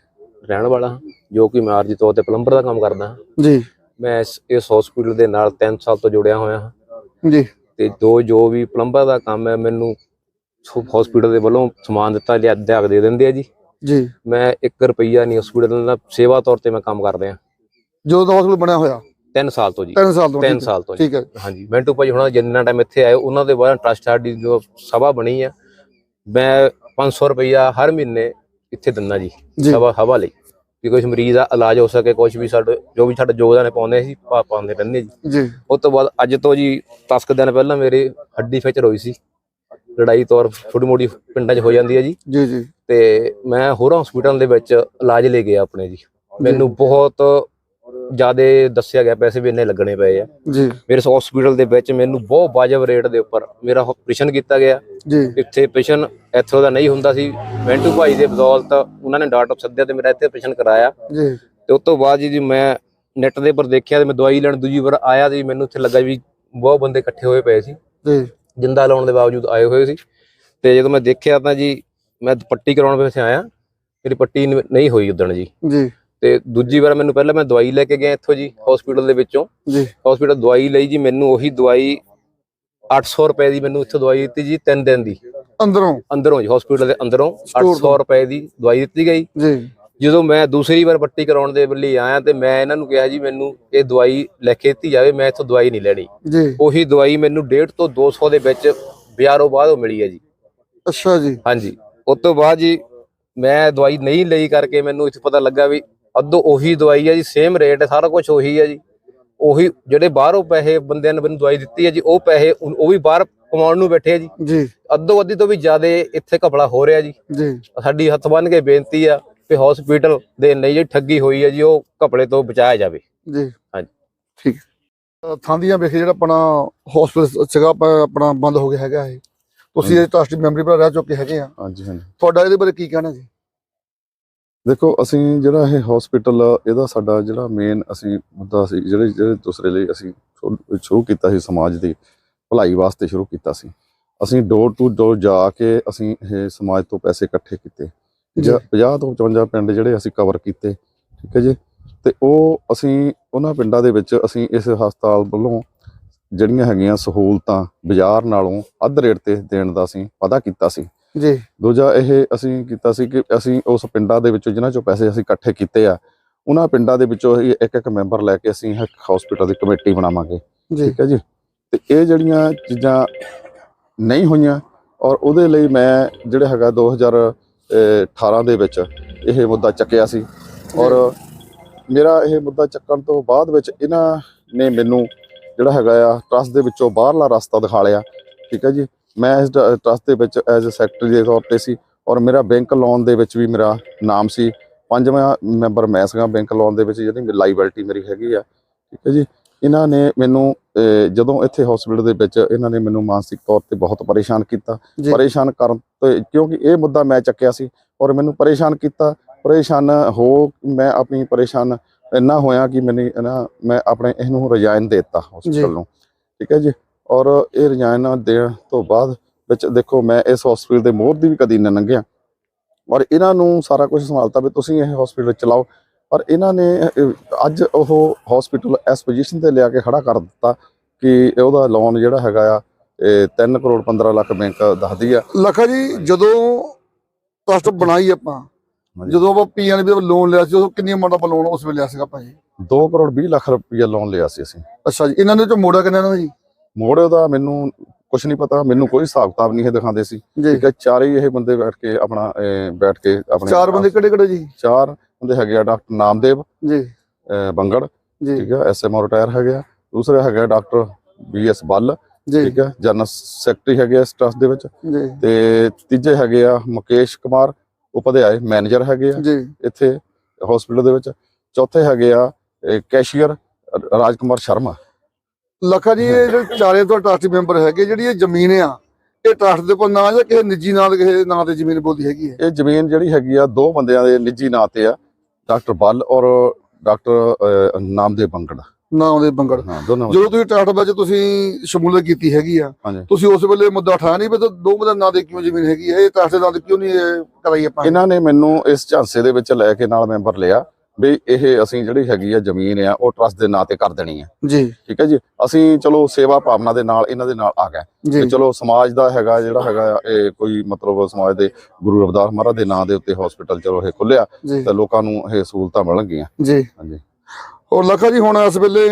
ਰਹਿਣ ਵਾਲਾ ਜੋ ਕਿ ਮੈਂ ਆਰਜੀ ਤੌਰ ਤੇ ਪਲੰਬਰ ਦਾ ਕੰਮ ਕਰਦਾ ਹਾਂ। ਜੀ। ਮੈਂ ਇਸ ਇਸ ਹਸਪੀਟਲ ਦੇ ਨਾਲ 3 ਸਾਲ ਤੋਂ ਜੁੜਿਆ ਹੋਇਆ ਹਾਂ। ਜੀ। ਤੇ ਦੋ ਜੋ ਵੀ ਪਲੰਬਰ ਦਾ ਕੰਮ ਹੈ ਮੈਨੂੰ ਹਸਪੀਟਲ ਦੇ ਵੱਲੋਂ ਸਮਾਨ ਦਿੱਤਾ ਲਿਆ ਲਿਆ ਕੇ ਦੇ ਦਿੰਦੇ ਆ ਜੀ। ਜੀ। ਮੈਂ 1 ਰੁਪਈਆ ਨਹੀਂ ਹਸਪੀਟਲ ਦਾ ਸੇਵਾ ਤੌਰ ਤੇ ਮੈਂ ਕੰਮ ਕਰਦੇ ਹਾਂ ਜਦੋਂ ਦਾ ਹਸਪੀਟਲ ਬਣਿਆ ਹੋਇਆ? 3 ਸਾਲ ਤੋਂ ਜੀ। 3 ਸਾਲ ਤੋਂ 3 ਠੀਕ ਹੈ। ਸਾਲ ਤੋਂ ਜੀ। ਠੀਕ ਹੈ। ਹਾਂਜੀ। ਮੈਂਟੂ ਭਾਈ ਹੁਣਾਂ ਜਿੰਨਾ ਟਾਈਮ ਇੱਥੇ ਆਏ ਉਹਨਾਂ ਦੇ ਬਾਅਦ ਟਰਸਟ ਸਾਡੀ ਜੋ ਸਭਾ ਬਣੀ ਆ ਮੈਂ 500 ਰੁਪਈਆ ਹਰ ਮਹੀਨੇ ਇੱਥੇ ਦਿੰਦਾ ਜੀ ਜੀ। ਹਵਾ ਲਈ। ਵੀ ਕੁਝ ਮਰੀਜ਼ ਦਾ ਇਲਾਜ ਹੋ ਸਕੇ ਕੁਝ ਵੀ ਸਾਡੇ ਜੋ ਵੀ ਸਾਡਾ ਯੋਗਦਾਨ ਪਾਉਂਦੇ ਸੀ ਪਾਉਂਦੇ ਰਹਿੰਦੇ ਜੀ। ਜੀ। ਉਸ ਤੋਂ ਬਾਅਦ ਅੱਜ ਤੋਂ ਜੀ 10 ਕੁ ਦਿਨ ਪਹਿਲਾਂ ਮੇਰੇ ਹੱਡੀ ਫ੍ਰੈਕਚਰ ਹੋਈ ਸੀ। ਲੜਾਈ ਤੌਰ ਛੋਟੀ ਮੋਟੀ ਪਿੰਡਾਂ 'ਚ ਹੋ ਜਾਂਦੀ ਹੈ ਜੀ। ਜੀ ਜੀ। ਤੇ ਮੈਂ ਹੋਰ ਹਸਪੀਟਲ ਦੇ ਵਿੱਚ ਇਲਾਜ ਲੈ ਗਿਆ ਆਪਣੇ ਜੀ। ਮੈਨੂੰ ਬਹੁਤ ਜ਼ਿਆਦਾ ਦੱਸਿਆ ਗਿਆ ਪੈਸੇ ਵੀ ਇੰਨੇ ਲੱਗਣੇ ਪਏ ਆ। ਜੀ। ਮੇਰੇ ਹਸਪੀਟਲ ਦੇ ਵਿੱਚ ਮੈਨੂੰ ਬਹੁਤ ਵਾਜਬ ਰੇਟ ਦੇ ਉੱਪਰ ਮੇਰਾ ਆਪਰੇਸ਼ਨ ਕੀਤਾ ਗਿਆ। ਜੀ। ਇੱਥੇ ਆਪਰੇਸ਼ਨ ਇੱਥੋਂ ਦਾ ਨਹੀਂ ਹੁੰਦਾ ਸੀ। ਮੈਂਟੂ ਭਾਈ ਦੇ ਬਦੌਲਤ ਉਹਨਾਂ ਨੇ ਡਾਕਟਰ ਸੱਦਿਆ ਤੇ ਮੇਰਾ ਇੱਥੇ ਆਪਰੇਸ਼ਨ ਕਰਾਇਆ। ਜੀ। ਤੇ ਉਸ ਤੋਂ ਬਾਅਦ ਜੀ ਮੈਂ ਨੈਟ ਦੇ ਉੱਪਰ ਦੇਖਿਆ ਤੇ ਮੈਂ ਦਵਾਈ ਲੈਣ ਦੂਜੀ ਵਾਰ ਆਇਆ ਤੇ ਮੈਨੂੰ ਇੱਥੇ ਲੱਗਾ ਵੀ ਬਹੁਤ ਬੰਦੇ ਇਕੱਠੇ ਹੋਏ ਪਏ ਸੀ। ਜੀ। ਜਿੰਦਾ ਲਾਉਣ ਦੇ ਬਾਵਜੂਦ ਆਏ ਹੋਏ ਸੀ। ਤੇ ਜਦੋਂ ਮੈਂ ਦੇਖਿਆ ਤਾਂ ਜੀ ਮੈਂ ਪੱਟੀ ਕਰਾਉਣ ਵਾਸਤੇ ਆਇਆ। ਮੇਰੀ ਪੱਟੀ ਨਹੀਂ ਹੋਈ ਉਦਣ ਜੀ। ਜੀ। ਤੇ ਦੂਜੀ ਵਾਰ ਮੈਨੂੰ ਪਹਿਲਾਂ ਮੈਂ ਦਵਾਈ ਲੈ ਕੇ ਗਿਆ ਇੱਥੋਂ ਜੀ ਹਸਪੀਟਲ ਦੇ ਵਿੱਚੋਂ। ਜੀ। ਹਸਪੀਟਲ ਦਵਾਈ ਲਈ ਜੀ ਮੈਨੂੰ ਉਹੀ ਦਵਾਈ 800 ਰੁਪਏ ਦੀ ਮੈਨੂੰ ਇੱਥੋਂ ਦਵਾਈ ਦਿੱਤੀ ਜੀ 3 ਦਿਨ ਦੀ। ਅੰਦਰੋਂ? ਅੰਦਰੋਂ ਜੀ ਹਸਪੀਟਲ ਦੇ ਅੰਦਰੋਂ। Store 800 ਰੁਪਏ ਦੀ ਦਵਾਈ ਦਿੱਤੀ ਗਈ। ਜੀ। ਜਦੋਂ ਮੈਂ ਦੂਸਰੀ ਵਾਰ ਪੱਟੀ ਕਰਾਉਣ ਦੇ ਲਈ ਆਇਆ ਤੇ ਮੈਂ ਇਹਨਾਂ ਨੂੰ ਕਿਹਾ ਜੀ ਮੈਨੂੰ ਇਹ ਦਵਾਈ ਲੈ ਕੇ ਦਿੱਤੀ ਜਾਵੇ ਮੈਂ ਇੱਥੋਂ ਦਵਾਈ ਨਹੀਂ ਲੈਣੀ। ਜੀ। ਉਹੀ ਦਵਾਈ ਮੈਨੂੰ 150 ਤੋਂ 200 ਦੇ ਵਿੱਚ ਬਿਆਰੋਂ ਬਾਅਦ ਉਹ ਮਿਲੀ ਹੈ ਜੀ। ਅੱਛਾ ਜੀ। ਹਾਂਜੀ। ਉਸ ਤੋਂ ਬਾਅਦ ਜੀ ਮੈਂ ਦਵਾਈ ਨਹੀਂ ਲਈ ਕਰਕੇ ਮੈਨੂੰ ਇੱਥੇ ਪਤਾ ਲੱਗਾ ਵੀ ਅੱਧੋ ਉਹੀ ਦਵਾਈ ਹੈ ਜੀ ਸੇਮ ਰੇਟ ਹੈ ਸਾਰਾ ਕੁਝ ਉਹੀ ਹੈ ਜੀ। ਉਹੀ ਜਿਹੜੇ ਬਾਹਰੋਂ ਪੈਸੇ ਬੰਦਿਆਂ ਨੇ ਮੈਨੂੰ ਦਵਾਈ ਦਿੱਤੀ ਹੈ ਜੀ ਉਹ ਪੈਸੇ ਉਹ ਉਹ ਵੀ ਬਾਹਰ ਕਮਾਉਣ ਨੂੰ ਬੈਠੇ ਆ ਜੀ। ਜੀ। ਅੱਧੋ ਅੱਧੀ ਤੋਂ ਵੀ ਜ਼ਿਆਦਾ ਇੱਥੇ ਘਪਲਾ ਹੋ ਰਿਹਾ ਜੀ। ਜੀ। ਸਾਡੀ ਹੱਥ ਬੰਨ ਕੇ ਬੇਨਤੀ ਆ ਤੇ ਹਸਪੀਟਲ ਦੇ ਲਈ ਜਿਹੜੀ ਠੱਗੀ ਹੋਈ ਹੈ ਜੀ ਉਹ ਘਪਲੇ ਤੋਂ ਬਚਾਇਆ ਜਾਵੇ। ਜੀ। ਹਾਂਜੀ। ਠੀਕ। ਅ, ਥਾਂ ਦੀਆਂ ਵੇਖੇ ਜਿਹੜਾ ਆਪਣਾ ਹਸਪੀਟਲ ਸੀਗਾ ਆਪਾਂ- ਆਪਣਾ ਬੰਦ ਹੋ ਗਿਆ ਹੈਗਾ ਇਹ। ਤੁਸੀਂ ਇਹ ਟਰਸਟੀ ਮੈਂਬਰੀ ਪਰ ਰਹਿ ਚੁੱਕੇ ਹੈਗੇ ਆ। ਹਾਂਜੀ ਹਾਂਜੀ। ਤੁਹਾਡਾ ਇਹਦੇ ਬਾਰੇ ਕੀ ਕਹਿਣਾ ਜੀ? ਦੇਖੋ ਅਸੀਂ ਜਿਹੜਾ ਇਹ ਹਸਪੀਟਲ ਇਹਦਾ ਸਾਡਾ ਜਿਹੜਾ ਮੇਨ ਅਸੀਂ ਮੁੱਦਾ ਸੀ ਜਿਹੜੇ ਜਿਹੜੇ ਦੂਸਰੇ ਲਈ ਅਸੀਂ ਸ਼ੁਰੂ ਕੀਤਾ ਸੀ ਸਮਾਜ ਦੀ ਭਲਾਈ ਵਾਸਤੇ ਸ਼ੁਰੂ ਕੀਤਾ ਸੀ। ਅਸੀਂ ਡੋਰ ਟੂ ਡੋਰ ਜਾ ਕੇ ਅਸੀਂ ਇਹ ਸਮਾਜ ਤੋਂ ਪੈਸੇ ਇਕੱਠੇ ਕੀਤੇ। ਜੀ। 50 ਤੋਂ 55 ਪਿੰਡ ਜਿਹੜੇ ਅਸੀਂ ਕਵਰ ਕੀਤੇ ਠੀਕ ਹੈ ਜੀ? ਤੇ ਉਹ ਅਸੀਂ ਉਹਨਾਂ ਪਿੰਡਾਂ ਦੇ ਵਿੱਚ ਅਸੀਂ ਇਸ ਹਸਪਤਾਲ ਵੱਲੋਂ ਜਿਹੜੀਆਂ ਹੈਗੀਆਂ ਸਹੂਲਤਾਂ ਬਾਜ਼ਾਰ ਨਾਲੋਂ ਅੱਧ ਰੇਟ ਤੇ ਦੇਣ ਦਾ ਅਸੀਂ ਵਾਅਦਾ ਕੀਤਾ ਸੀ। ਜੀ। ਦੂਜਾ ਇਹ ਅਸੀਂ ਕੀਤਾ ਸੀ ਕਿ ਅਸੀਂ ਉਸ ਪਿੰਡਾਂ ਦੇ ਵਿੱਚੋਂ ਜਿਨ੍ਹਾਂ ਚੋਂ ਪੈਸੇ ਅਸੀਂ ਇਕੱਠੇ ਕੀਤੇ ਆ ਉਹਨਾਂ ਪਿੰਡਾਂ ਦੇ ਵਿੱਚੋਂ ਹੀ ਇੱਕ ਇੱਕ ਮੈਂਬਰ ਲੈ ਕੇ ਅਸੀਂ ਇੱਕ ਹਸਪੀਟਲ ਦੀ ਕਮੇਟੀ ਬਣਾਵਾਂਗੇ ਠੀਕ ਹੈ ਜੀ? ਤੇ ਇਹ ਜਿਹੜੀਆਂ ਚੀਜ਼ਾਂ ਨਹੀਂ ਹੋਈਆਂ ਔਰ ਉਹਦੇ ਲਈ ਮੈਂ ਜਿਹੜੇ ਹੈਗਾ 2018 ਦੇ ਵਿੱਚ ਇਹ ਮੁੱਦਾ ਚੱਕਿਆ ਸੀ। ਔਰ ਮੇਰਾ ਇਹ ਮੁੱਦਾ ਚੱਕਣ ਤੋਂ ਬਾਅਦ ਵਿੱਚ ਇਹਨਾਂ ਨੇ ਮੈਨੂੰ ਜਿਹੜਾ ਹੈਗਾ ਆ ਟਰਸਟ ਦੇ ਵਿੱਚੋਂ ਬਾਹਰਲਾ ਰਸਤਾ ਦਿਖਾ ਲਿਆ। ਠੀਕ ਹੈ ਜੀ? ਮੈਂ ਇਸ ਟਰਸਟ ਦੇ ਵਿੱਚ ਐਜ਼ ਅ ਸੈਕਟਰੀ ਦੇ ਤੌਰ ਤੇ ਸੀ ਔਰ ਮੇਰਾ ਬੈਂਕ ਲੋਨ ਦੇ ਵਿੱਚ ਵੀ ਮੇਰਾ ਨਾਮ ਸੀ। ਪੰਜਵਾਂ ਮੈਂਬਰ ਮੈਂ ਸੀਗਾ ਬੈਂਕ ਲੋਨ ਦੇ ਵਿੱਚ ਜਿਹੜੀ ਲਾਇਬਿਲਟੀ ਮੇਰੀ ਹੈਗੀ ਆ। ਠੀਕ ਹੈ ਜੀ? ਇਹਨਾਂ ਨੇ ਮੈਨੂੰ ਜਦੋਂ ਇੱਥੇ ਹਸਪੀਟਲ ਦੇ ਵਿੱਚ ਇਹਨਾਂ ਨੇ ਮੈਨੂੰ ਮਾਨਸਿਕ ਤੌਰ ਤੇ ਬਹੁਤ ਪਰੇਸ਼ਾਨ ਕੀਤਾ। ਪਰੇਸ਼ਾਨ ਕਰਨ ਤੋਂ ਕਿਉਂਕਿ ਇਹ ਮੁੱਦਾ ਮੈਂ ਚੱਕਿਆ ਸੀ ਔਰ ਮੈਨੂੰ ਪਰੇਸ਼ਾਨ ਕੀਤਾ। ਪਰੇਸ਼ਾਨ ਹੋ ਮੈਂ ਆਪਣੀ ਪਰੇਸ਼ਾਨ ਇੰਨਾ ਹੋਇਆ ਕਿ ਮੈਨੂੰ ਨਾ ਮੈਂ ਆਪਣੇ ਇਹਨੂੰ ਰਿਜ਼ਾਈਨ ਦੇ ਦਿੱਤਾ। ਹਸਪੀਟਲ ਨੂੰ। ਠੀਕ ਹੈ ਜੀ? ਔਰ ਇਹ ਰਿਜ਼ਾਈਨ ਦੇਣ ਤੋਂ ਬਾਅਦ ਵਿੱਚ ਦੇਖੋ ਮੈਂ ਇਸ ਹਸਪੀਟਲ ਦੇ ਮੋਹਰ ਦੀ ਵੀ ਕਦੀ ਨਾ ਲੰਘਿਆ। ਔਰ ਇਹਨਾਂ ਨੂੰ ਸਾਰਾ ਕੁਝ ਸੰਭਾਲਤਾ ਵੀ ਤੁਸੀਂ ਇਹ ਹਸਪੀਟਲ ਚਲਾਓ। ਔਰ ਇਹਨਾਂ ਨੇ ਅੱਜ ਉਹ ਹਸਪੀਟਲ ਇਸ ਪੋਜੀਸ਼ਨ ਤੇ ਲਿਆ ਕੇ ਖੜਾ ਕਰ ਦਿੱਤਾ ਕਿ ਉਹਦਾ ਲੋਨ ਜਿਹੜਾ ਹੈਗਾ ਆ ਇਹ 3 ਕਰੋੜ 15 ਲੱਖ ਬੈਂਕ ਦੱਸਦੀ ਆ। ਲਖਾ ਜੀ ਜਦੋਂ ਟਰਸਟ ਬਣਾਈ ਆਪਾਂ। ਜਦੋਂ ਆਪਾਂ ਪੀਐਨਬੀ ਦਾ ਲੋਨ ਲਿਆ ਸੀ ਉਦੋਂ ਕਿੰਨੀ ਅਮਾਉਂਟ ਆਪਾਂ ਲੋਨ ਉਸ ਵੇਲੇ ਲਿਆ ਸੀਗਾ ਆਪਾਂ ਜੀ 2 ਕਰੋੜ 20 ਲੱਖ ਰੁਪਈਆ ਲੋਨ ਲਿਆ ਸੀ ਅਸੀਂ। ਅੱਛਾ ਜੀ ਇਹਨਾਂ ਦੇ ਚੋਂ ਮੋੜਾ ਕਿੰਨਾ ਇਹਨਾਂ ਦਾ ਜੀ? ਮੋੜ ਉਹਦਾ ਮੈਨੂੰ ਕੁਝ ਨਹੀਂ ਪਤਾ ਮੈਨੂੰ ਕੋਈ ਹਿਸਾਬ ਕਿਤਾਬ ਨਹੀਂ ਇਹ ਦਿਖਾਉਂਦੇ ਸੀ। ਠੀਕ ਹੈ ਚਾਰੇ ਹੀ ਇਹ ਬੰਦੇ ਬੈਠ ਕੇ ਆਪਣਾ ਬੈਠ ਕੇ ਆਪਣੇ ਚਾਰ ਬੰਦੇ ਕਿਹੜੇ ਕਿਹੜੇ ਜੀ? ਚਾਰ ਬੰਦੇ ਹੈਗੇ ਆ ਡਾਕਟਰ ਨਾਮਦੇਵ ਜੀ। ਬੰਗੜ ਜੀ। ਠੀਕ ਹੈ ਐਸਐਮਓ ਰਿਟਾਇਰ ਹੈਗੇ ਆ। ਦੂਸਰੇ ਹੈਗੇ ਡਾਕਟਰ ਬੀਐਸ ਬੱਲ ਠੀਕ ਹੈ ਜਨਰਲ ਸੈਕਟਰੀ ਹੈਗੇ ਆ ਟਰਸਟ ਦੇ ਵਿੱਚ। ਜੀ। ਤੇ ਤੀਜੇ ਹੈਗੇ ਆ ਮੁਕੇਸ਼ ਕੁਮਾਰ ਉਪਧਿਆਏ ਮੈਨੇਜਰ ਹੈਗੇ ਆ ਇੱਥੇ ਹਸਪੀਟਲ ਦੇ ਵਿੱਚ। ਚੌਥੇ ਹੈਗੇ ਆ ਕੈਸ਼ੀਅਰ ਰਾਜਕੁਮਾਰ ਸ਼ਰਮਾ। ਲਖਾ ਜੀ ਇਹ ਜਿਹੜੇ ਚਾਰੇ ਤੋਂ ਟਰਸਟ ਮੈਂਬਰ ਹੈਗੇ ਜਿਹੜੀ ਇਹ ਜ਼ਮੀਨ ਆ ਇਹ ਟਰਸਟ ਦੇ ਕੋਲ ਨਾਂ ਜਾਂ ਕਿਸੇ ਨਿੱਜੀ ਨਾਂ ਦੇ ਕਿਸੇ ਨਾਂ ਤੇ ਜ਼ਮੀਨ ਬੋਲਦੀ ਹੈਗੀ ਹੈ? ਇਹ ਜ਼ਮੀਨ ਜਿਹੜੀ ਹੈਗੀ ਆ ਦੋ ਬੰਦਿਆਂ ਦੇ ਨਿੱਜੀ ਨਾਂ ਤੇ ਆ ਡਾਕਟਰ ਬੱਲ ਔਰ ਡਾਕਟਰ ਅਹ, ਨਾਮਦੇਵ ਬੰਗੜ। ਨਾਂ ਉਹਦੇ ਬੰਗੜ। ਜਦੋਂ ਤੁਸੀਂ ਟਰਸਟ ਵਿੱਚ ਤੁਸੀਂ ਸ਼ਮੂਲੀਅਤ ਕੀਤੀ ਹੈਗੀ ਆ ਤੁਸੀਂ ਉਸ ਵੇਲੇ ਮੁੱਦਾ ਉਠਾਇਆ ਨਹੀਂ ਵੀ ਦੋ ਬੰਦੇ ਨਾਂ ਦੇ ਕਿਉਂ ਜ਼ਮੀਨ ਹੈਗੀ ਹੈ? ਇਹ ਟਰਸਟ ਦੇ ਨਾਂ ਤੇ ਕਿਉਂ ਨਹੀਂ ਕਰਾਈ ਆਪਾਂ? ਇਹਨਾਂ ਨੇ ਮੈਨੂੰ ਇਸ ਝਾਂਸੇ ਦੇ ਵਿੱਚ ਲੈ ਕੇ ਨਾਲ ਮੈਂਬਰ ਲਿਆ। ਵੀ ਇਹ ਅਸੀਂ ਜਿਹੜੀ ਹੈਗੀ ਆ ਜ਼ਮੀਨ ਆ ਉਹ ਟਰਸਟ ਦੇ ਨਾਂ ਤੇ ਕਰ ਦੇਣੀ ਆ। ਜੀ। ਠੀਕ ਹੈ ਜੀ? ਅਸੀਂ ਚਲੋ ਸੇਵਾ ਭਾਵਨਾ ਦੇ ਨਾਲ ਇਹਨਾਂ ਦੇ ਨਾਲ ਆ ਗਏ। ਤੇ ਚਲੋ ਸਮਾਜ ਦਾ ਹੈਗਾ ਜਿਹੜਾ ਹੈਗਾ ਇਹ ਕੋਈ ਮਤਲਬ ਸਮਾਜ ਦੇ ਗੁਰੂ ਰਵਿਦਾਸ ਮਹਾਰਾਜ ਦੇ ਨਾਂ ਦੇ ਉੱਤੇ ਹਸਪੀਟਲ ਚਲੋ ਇਹ ਖੁੱਲਿਆ ਤੇ ਲੋਕਾਂ ਨੂੰ ਇਹ ਸਹੂਲਤਾਂ ਮਿਲਣਗੀਆਂ ਜੀ। ਹਾਂਜੀ। ਔਰ ਲਖਾ ਜੀ ਹੁਣ ਇਸ ਵੇਲੇ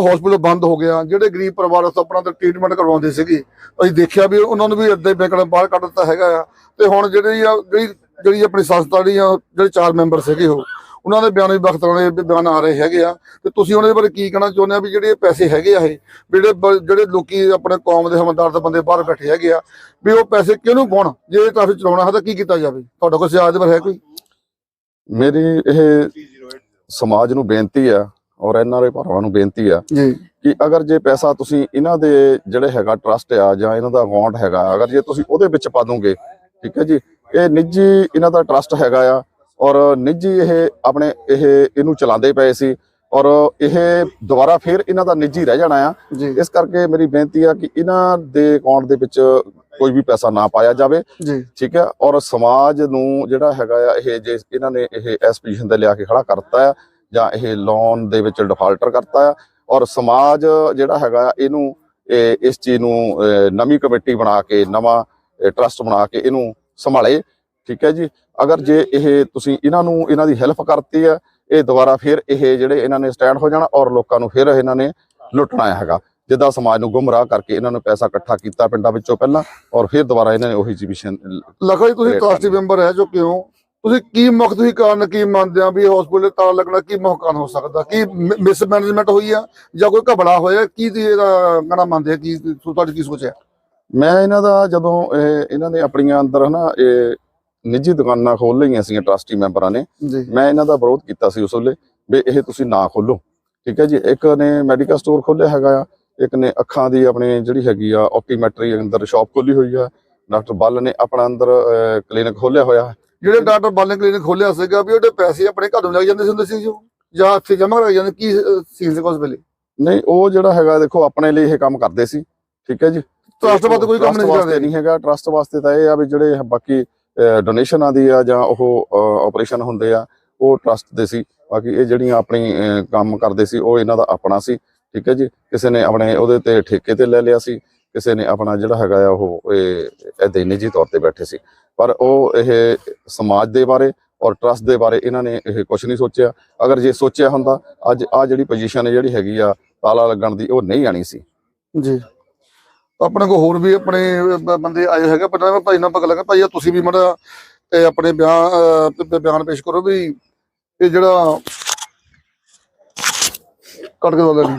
ਹਸਪੀਟਲ ਬੰਦ ਹੋ ਗਿਆ। ਜਿਹੜੇ ਗਰੀਬ ਪਰਿਵਾਰ ਉਸ ਆਪਣਾ ਤੇ ਟ੍ਰੀਟਮੈਂਟ ਕਰਵਾਉਂਦੇ ਸੀਗੇ। ਅਸੀਂ ਦੇਖਿਆ ਵੀ ਉਹਨਾਂ ਨੂੰ ਵੀ ਅੱਧੇ ਬੈਂਕ ਨੇ ਬਾਹਰ ਕੱਢ ਦਿੱਤਾ ਹੈਗਾ ਆ। ਤੇ ਹੁਣ ਜਿਹੜੀ ਆ ਜਿਹੜੀ ਜਿਹੜੀ ਆਪਣੀ ਸੰਸਥਾ ਦੀ ਆ ਜਿਹੜੇ ਚਾਰ ਮੈਂਬਰ ਸੀਗੇ ਉਹ। ਉਹਨਾਂ ਦੇ ਬਿਆਨ ਵੀ ਵਕਤਾਂ ਦੇ ਬਿਆਨ ਆ ਰਹੇ ਹੈਗੇ ਆ। ਤੇ ਤੁਸੀਂ ਉਹਨਾਂ ਦੇ ਬਾਰੇ ਕੀ ਕਹਿਣਾ ਚਾਹੁੰਦੇ ਆ ਵੀ ਜਿਹੜੇ ਪੈਸੇ ਹੈਗੇ ਆ ਇਹ ਜਿਹੜੇ ਜਿਹੜੇ ਲੋਕੀ ਆਪਣੇ ਕੌਮ ਦੇ ਹਮਦਰਦ ਬੰਦੇ ਬਾਹਰ ਬੈਠੇ ਹੈਗੇ ਆ ਵੀ ਉਹ ਪੈਸੇ ਕਿਹਨੂੰ ਪਾਉਣ ਜੇ ਇਹ ਟ੍ਰੈਫਿਕ ਚਲਾਉਣਾ ਹੈ ਤਾਂ ਕੀ ਕੀਤਾ ਜਾਵੇ? ਤੁਹਾਡਾ ਕੋਈ ਸਿਆਜ ਦੇ ਬਾਰੇ ਹੈ ਕੋਈ? ਮੇਰੀ ਇਹ ਸਮਾਜ ਨੂੰ ਬੇਨਤੀ ਆ ਔਰ ਐਨਆਰਏ ਭਰਾਵਾਂ ਨੂੰ ਬੇਨਤੀ ਆ ਜੀ। ਕਿ ਅਗਰ ਜੇ ਪੈਸਾ ਤੁਸੀਂ ਇਹਨਾਂ ਦੇ ਜਿਹੜੇ ਹੈਗਾ ਟਰਸਟ ਆ ਜਾਂ ਇਹਨਾਂ ਦਾ ਅਕਾਊਂਟ ਹੈਗਾ ਅਗਰ ਜੇ ਤੁਸੀਂ ਉਹਦੇ ਵਿੱਚ ਪਾ ਦੋਗੇ ਠੀਕ ਹੈ ਜੀ ਇਹ ਨਿੱਜੀ ਇਹਨਾਂ ਦਾ ਟਰਸਟ ਹੈਗਾ ਆ ਔਰ ਨਿੱਜੀ ਇਹ ਆਪਣੇ ਇਹ ਇਹਨੂੰ ਚਲਾਉਂਦੇ ਪਏ ਸੀ ਔਰ ਇਹ ਦੁਬਾਰਾ ਫਿਰ ਇਹਨਾਂ ਦਾ ਨਿੱਜੀ ਰਹਿ ਜਾਣਾ ਆ। ਇਸ ਕਰਕੇ ਮੇਰੀ ਬੇਨਤੀ ਆ ਕਿ ਇਹਨਾਂ ਦੇ ਅਕਾਊਂਟ ਦੇ ਵਿੱਚ ਕੋਈ ਵੀ ਪੈਸਾ ਨਾ ਪਾਇਆ ਜਾਵੇ। ਠੀਕ ਹੈ ਔਰ ਸਮਾਜ ਨੂੰ ਜਿਹੜਾ ਹੈਗਾ ਆ ਇਹ ਜੇ ਇਹਨਾਂ ਨੇ ਇਹ ਇਸ ਪੋਜੀਸ਼ਨ ਤੇ ਲਿਆ ਕੇ ਖੜਾ ਕਰਤਾ ਆ ਜਾਂ ਇਹ ਲੋਨ ਦੇ ਵਿੱਚ ਡਿਫਾਲਟਰ ਕਰਤਾ ਆ। ਔਰ ਸਮਾਜ ਜਿਹੜਾ ਹੈਗਾ ਆ ਇਹਨੂੰ ਇਹ ਇਸ ਚੀਜ਼ ਨੂੰ ਨਵੀਂ ਕਮੇਟੀ ਬਣਾ ਕੇ ਨਵਾਂ ਟਰਸਟ ਬਣਾ ਕੇ ਇਹਨੂੰ ਸੰਭਾਲੇ। ਠੀਕ ਹੈ ਜੀ? ਅਗਰ ਜੇ ਇਹ ਤੁਸੀਂ ਇਹਨਾਂ ਨੂੰ ਇਹਨਾਂ ਦੀ ਹੈਲਪ ਕਰਤੀ ਆ ਇਹ ਦੁਬਾਰਾ ਫਿਰ ਇਹ ਜਿਹੜੇ ਇਹਨਾਂ ਨੇ ਸਟੈਂਡ ਹੋ ਜਾਣਾ ਔਰ ਲੋਕਾਂ ਨੂੰ ਫਿਰ ਇਹਨਾਂ ਨੇ ਲੁੱਟਣਾ ਹੈਗਾ। ਜਿੱਦਾਂ ਸਮਾਜ ਨੂੰ ਗੁੰਮਰਾਹ ਕਰਕੇ ਇਹਨਾਂ ਨੇ ਪੈਸਾ ਇਕੱਠਾ ਕੀਤਾ ਪਿੰਡਾਂ ਵਿੱਚੋਂ ਪਹਿਲਾਂ ਔਰ ਫਿਰ ਦੁਬਾਰਾ ਇਹਨਾਂ ਨੇ ਉਹੀ ਐਗਜ਼ੀਬਿਸ਼ਨ ਲਖਾ ਜੀ ਤੁਸੀਂ ਟਰਸਟੀ ਮੈਂਬਰ ਹੈ। ਜੋ ਕਿਉਂ? ਤੁਸੀਂ ਕੀ ਮੁੱਖ ਤੁਸੀਂ ਕਾਰਨ ਕੀ ਮੰਨਦੇ ਆ ਵੀ ਹਸਪੀਟਲ ਤਾਲਾ ਲੱਗਣਾ ਕੀ ਮੁੱਖ ਕਾਰਨ ਹੋ ਸਕਦਾ? ਕੀ ਮਿਸ ਮੈਨੇਜਮੈਂਟ ਹੋਈ ਆ ਜਾਂ ਕੋਈ ਘਬਲਾ ਹੋਇਆ? ਕੀ ਤੁਸੀਂ ਇਹਦਾ ਕਹਿਣਾ ਮੰਨਦੇ ਆ ਕੀ ਤੁਹਾਡੀ ਕੀ ਸੋਚ ਹੈ? ਮੈਂ ਇਹਨਾਂ ਦਾ ਜਦੋਂ ਇਹ ਇਹਨਾਂ ਨੇ ਆਪਣੀਆਂ ਅੰਦਰ ਹਨਾ ਇਹ ਨਿੱਜੀ ਦੁਕਾਨਾਂ ਖੋਲ ਲਈਆਂ ਸੀਗੀਆਂ ਟਰਸਟੀ ਮੈਂਬਰਾਂ ਨੇ। ਮੈਂ ਇਹਨਾਂ ਦਾ ਵਿਰੋਧ ਕੀਤਾ ਸੀ ਉਸ ਵੇਲੇ ਵੀ ਇਹ ਤੁਸੀਂ ਨਾ ਖੋਲੋ ਠੀਕ ਹੈ ਜੀ? ਇੱਕ ਨੇ ਮੈਡੀਕਲ ਸਟੋਰ ਖੋਲ੍ਹਿਆ ਹੈਗਾ ਆ ਇੱਕ ਨੇ ਅੱਖਾਂ ਦੀ ਆਪਣੀ ਜਿਹੜੀ ਹੈਗੀ ਆ ਆਪਟੀਮੈਟਰੀ ਅੰਦਰ ਸ਼ਾਪ ਖੋਲੀ ਹੋਈ ਆ ਡਾਕਟਰ ਬੱਲ ਨੇ ਆਪਣਾ ਅੰਦਰ ਕਲੀਨਿਕ ਖੋਲ੍ਹਿਆ ਹੋਇਆ। ਜਿਹੜੇ ਡਾਕਟਰ ਬਾਲੇ ਕਲੀਨਿਕ ਖੋਲਿਆ ਸੀਗਾ ਵੀ ਉਹਦੇ ਪੈਸੇ ਆਪਣੇ ਘਰ ਨੂੰ ਲੱਗ ਜਾਂਦੇ ਸੀ ਹੁੰਦੇ ਸੀ ਜੋ ਇੱਥੇ ਜਮ੍ਹਾਂ ਕਰਾਈ ਜਾਂਦੇ ਕੀ ਸੀਨ ਸੀ ਉਸ ਵੇਲੇ? ਨਹੀਂ ਉਹ ਜਿਹੜਾ ਹੈਗਾ ਦੇਖੋ ਆਪਣੇ ਲਈ ਇਹ ਕੰਮ ਕਰਦੇ ਸੀ। ਠੀਕ ਹੈ ਜੀ? ਟਰਸਟ ਵਾਸਤੇ ਕੋਈ ਕੰਮ ਨਹੀਂ ਕਰਦੇ। ਨਹੀਂ ਹੈਗਾ। ਟਰਸਟ ਵਾਸਤੇ ਤਾਂ ਇਹ ਆ ਵੀ ਜਿਹੜੇ ਬਾਕੀ ਡੋਨੇਸ਼ਨਾਂ ਦੀ ਆ ਜਾਂ ਉਹ ਆਪਰੇਸ਼ਨ ਹੁੰਦੇ ਆ, ਉਹ ਟਰਸਟ ਦੇ ਸੀ। ਬਾਕੀ ਇਹ ਜਿਹੜੀਆਂ ਆਪਣੀ ਕੰਮ ਕਰਦੇ ਸੀ, ਉਹ ਇਹਨਾਂ ਦਾ ਆਪਣਾ ਸੀ। ਠੀਕ ਹੈ ਜੀ? ਕਿਸੇ ਨੇ ਆਪਣੇ ਉਹਦੇ ਤੇ ਠੇਕੇ ਤੇ ਲੈ ਲਿਆ ਸੀ। ਕਿਸੇ ਨੇ ਆਪਣਾ ਜਿਹੜਾ ਹੈਗਾ ਆ, ਉਹ ਇਹ ਏਦਾਂ ਹੀ ਨਿੱਜੀ ਤੌਰ ਤੇ ਬੈਠੇ ਸੀ। ਪਰ ਉਹ ਇਹ ਸਮਾਜ ਦੇ ਬਾਰੇ ਔਰ ਟਰਸਟ ਦੇ ਬਾਰੇ ਇਹਨਾਂ ਨੇ ਇਹ ਕੁਝ ਨਹੀਂ ਸੋਚਿਆ। ਅਗਰ ਜੇ ਸੋਚਿਆ ਹੁੰਦਾ, ਅੱਜ ਆ ਜਿਹੜੀ ਪੋਜੀਸ਼ਨ ਹੈ ਜਿਹੜੀ ਹੈਗੀ ਆ, ਤਾਲਾ ਲੱਗਣ ਦੀ, ਉਹ ਨਹੀਂ ਆਣੀ ਸੀ। ਜੀ। ਆਪਣੇ ਕੋਲ ਹੋਰ ਵੀ ਆਪਣੇ ਬੰਦੇ ਆਏ ਹੈਗੇ, ਪਰ ਮੈਂ ਭਾਈ ਨਾਲ ਪਤਾ ਲੱਗਾ, ਭਾਈ ਤੁਸੀਂ ਵੀ ਮੜਾ ਤੇ ਆਪਣੇ ਬਿਆਨ ਬਿਆਨ ਪੇਸ਼ ਕਰੋ ਵੀ ਇਹ ਜਿਹੜਾ ਕੱਟ ਕੇ ਦੋ ਲੈਣੀ